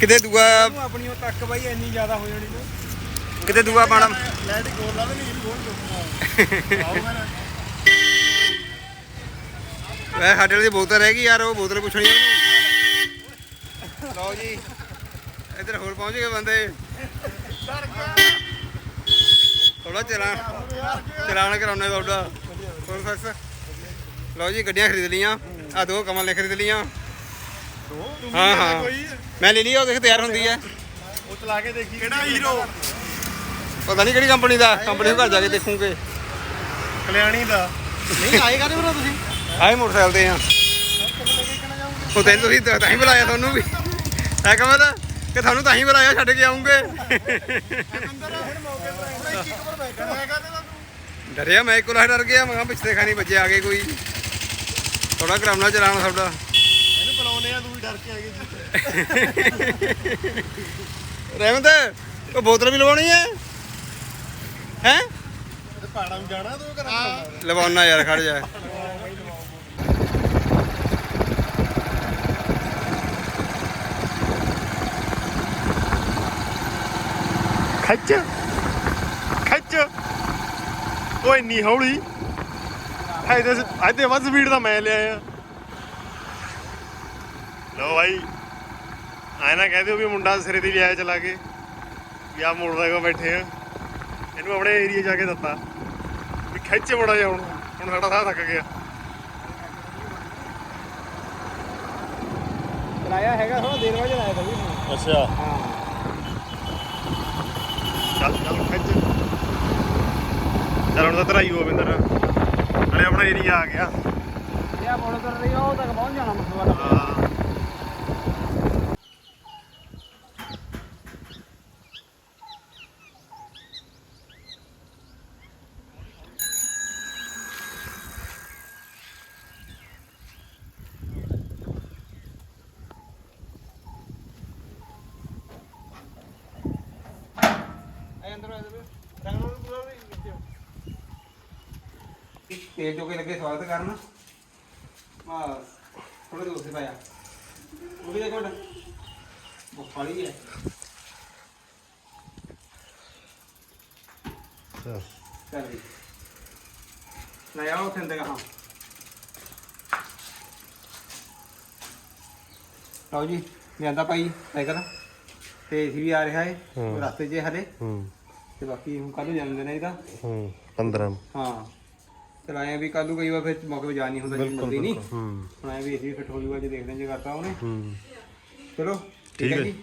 ਕਿਤੇ ਦੂਆ ਆਪਣੀ ਉਹ ਤੱਕ ਬਾਈ ਇੰਨੀ ਜ਼ਿਆਦਾ ਹੋ ਜਾਣੀ ਨਾ ਕਿਤੇ ਦੂਆ ਪਾਣਾ। ਲੈਟ ਲਾ ਨਹੀਂ ਵੈ ਸਾਡੇ ਵਾਲੀ ਬੋਤਲ ਰਹਿ ਗਈ ਯਾਰ ਉਹ ਬੋਤਲ ਪੁੱਛਣੀ ਉਹਨੂੰ ਲਓ ਜੀ ਇੱਧਰ ਹੋਰ ਪਹੁੰਚ ਗਏ ਬੰਦੇ। ਥੋੜਾ ਚਲਾਨ ਚਲਾਨ ਕਰਾਉਣੇ ਤੁਹਾਡਾ। ਹੋਰ ਫਸ ਲਓ ਜੀ ਗੱਡੀਆਂ ਖਰੀਦ ਲੀਆਂ ਆ ਦੋ ਕਮਲ ਨੇ ਖਰੀਦ ਲੀਆਂ ਹਾਂ ਹਾਂ। ਮੈਂ ਲੈ ਲਈ ਉਹ ਦੇਖ ਤਿਆਰ ਹੁੰਦੀ ਹੈ ਉਹ ਚਲਾ ਕੇ ਦੇਖੀ। ਕਿਹੜਾ ਹੀਰੋ ਪਤਾ ਨਹੀਂ ਕਿਹੜੀ ਕੰਪਨੀ ਦਾ। ਕੰਪਨੀ ਨੂੰ ਘਰ ਜਾ ਕੇ ਦੇਖੂਗੇ। ਕਲਿਆਣੀ ਦਾ। ਨਹੀਂ ਆਏ ਕਾਹਦੇ ਬਰੋ ਤੁਸੀਂ? ਆਏ ਮੋਟਰਸਾਈਕਲ ਤੇ ਆ। ਉਹ ਤੈਨੂੰ ਤੁਸੀਂ ਤਾਂ ਤਾਂ ਹੀ ਬੁਲਾਇਆ ਤੁਹਾਨੂੰ ਵੀ। ਹੈ ਕਮਲ ਕਿ ਤੁਹਾਨੂੰ ਤਾਂ ਹੀ ਬੁਲਾਇਆ ਛੱਡ ਕੇ ਆਉਂਗੇ। ਡਰਿਆ ਮੈਂ ਕੋਲ ਡਰ ਗਿਆ। ਮੈਂ ਕਿਹਾ ਪਿੱਛੇ ਖਾਣੀ ਬੱਚੇ ਆ ਗਏ ਕੋਈ। ਥੋੜਾ ਕਰਾਉਣਾ ਚਲਾਉਣਾ ਤੁਹਾਡਾ। ਇਹਨੂੰ ਬੁਲਾਉਨੇ ਆ ਤੂੰ ਵੀ ਡਰ ਕੇ ਆ ਗਈ ਰਹਿਮਤ ਉਹ ਬੋਤਲ ਵੀ ਲਵਾਉਣੀ ਹੈ? ਹੈ? ਤੇ ਪਹਾੜਾਂ ਨੂੰ ਜਾਣਾ ਤੂੰ ਕਰਾਂ ਲਵਾਉਣਾ ਯਾਰ ਖੜ ਜਾ। ਖਿੱਚ। ਖਿੱਚ। ਉਹ ਇੰਨੀ ਹੌਲੀ। ਇਹਦੇ ਇਹਦੇ ਵੱਧ ਸਪੀਡ ਦਾ ਮੈਂ ਲਿਆ ਆ। ਲੋ ਭਾਈ ਆਏ ਨਾ ਕਹਦੇ ਹੋ ਵੀ ਮੁੰਡਾ ਸਿਰੇ ਦੀ ਲਿਆਇਆ ਚਲਾ ਕੇ। ਵੀ ਆ ਮੋਟਰਸਾਈਕਲ ਬੈਠੇ ਆ। ਇਹਨੂੰ ਆਪਣੇ ਏਰੀਆ ਜਾ ਕੇ ਦਿੱਤਾ। ਵੀ ਖਿੱਚ ਬੜਾ ਜਾ ਹੁਣ। ਹੁਣ ਸਾਡਾ ਸਾਹ ਥੱਕ ਗਿਆ। ਚਲਾਇਆ ਹੈਗਾ ਥੋੜਾ ਦੇਰ ਬਾਅਦ ਚਲਾਇਆ ਤਾਂ ਵੀ ਅੱਛਾ। ਹਾਂ ਚੱਲ ਚੱਲ ਖਿੱਚ ਚੱਲ ਹੁਣ ਤਾਂ ਤਰਾਈ ਹੋ ਬਿੰਦਰ ਨਾਲੇ ਆਪਣਾ ਏਰੀਆ ਆ ਗਿਆ ਇਹ ਆ ਫੋਲੋ ਕਰ ਰਹੀ ਆ ਉਹ ਤੱਕ ਪਹੁੰਚ ਜਾਣਾ ਮਸਲਾ ਹਾਂ ਐ ਅੰਦਰ ਆ ਜਾਵੇ ਰੰਗ ਨੂੰ ਪੂਰਾ ਵੀ ਤੇਲ ਚੋਕੇ ਲੱਗੇ ਸਵਾਗਤ ਕਰਨ? ਬਸ ਥੋੜੇ ਦੋਸੇ ਪਾਇਆ। ਉਹ ਵੀ ਦੇਖੋ ਉਹ ਫਾਲੀ ਹੈ। ਚੱਲ। ਜੀ। ਲੈ ਆਓ ਹਾਂ ਲਓ ਜੀ ਲਿਆਂਦਾ ਭਾਈ ਸਾਈਕਲ। ਤੇ ਏਸੀ ਵੀ ਆ ਰਿਹਾ ਹੈ। ਰਸਤੇ 'ਚ ਹੈ ਹਲੇ ਹੂੰ। ਤੇ ਬਾਕੀ ਹੁਣ ਕੱਲ ਨੂੰ ਜਨਮ ਦਿਨ ਹੈ ਇਹਦਾ। ਹੂੰ 15 ਹਾਂ। ਚਲਾਇਆ ਵੀ ਕੱਲ ਕਈ ਵਾਰ ਫਿਰ ਮੌਕੇ ਤੇ ਜਾ ਨਹੀਂ ਹੁੰਦਾ ਜੀ ਮਿਲਦੀ ਨਹੀਂ। ਹੂੰ ਹੁਣ ਐ ਵੀ ਏਸੀ ਫਿੱਟ ਹੋ ਜੂਗਾ ਜੇ ਦੇਖਦੇ ਹਾਂ ਜੇ ਕਰਤਾ ਉਹਨੇ। ਹੂੰ। ਚਲੋ ਠੀਕ ਹੈ ਹੈ। ਜੀ।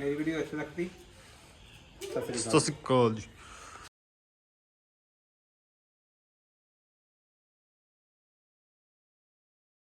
ਮੇਰੀ ਵੀਡੀਓ ਅੱਛੀ ਲੱਗਦੀ ਸਤਿ ਸ੍ਰੀ ਅਕਾਲ। ਸਤਿ ਸ਼੍ਰੀ ਅਕਾਲ ਜੀ।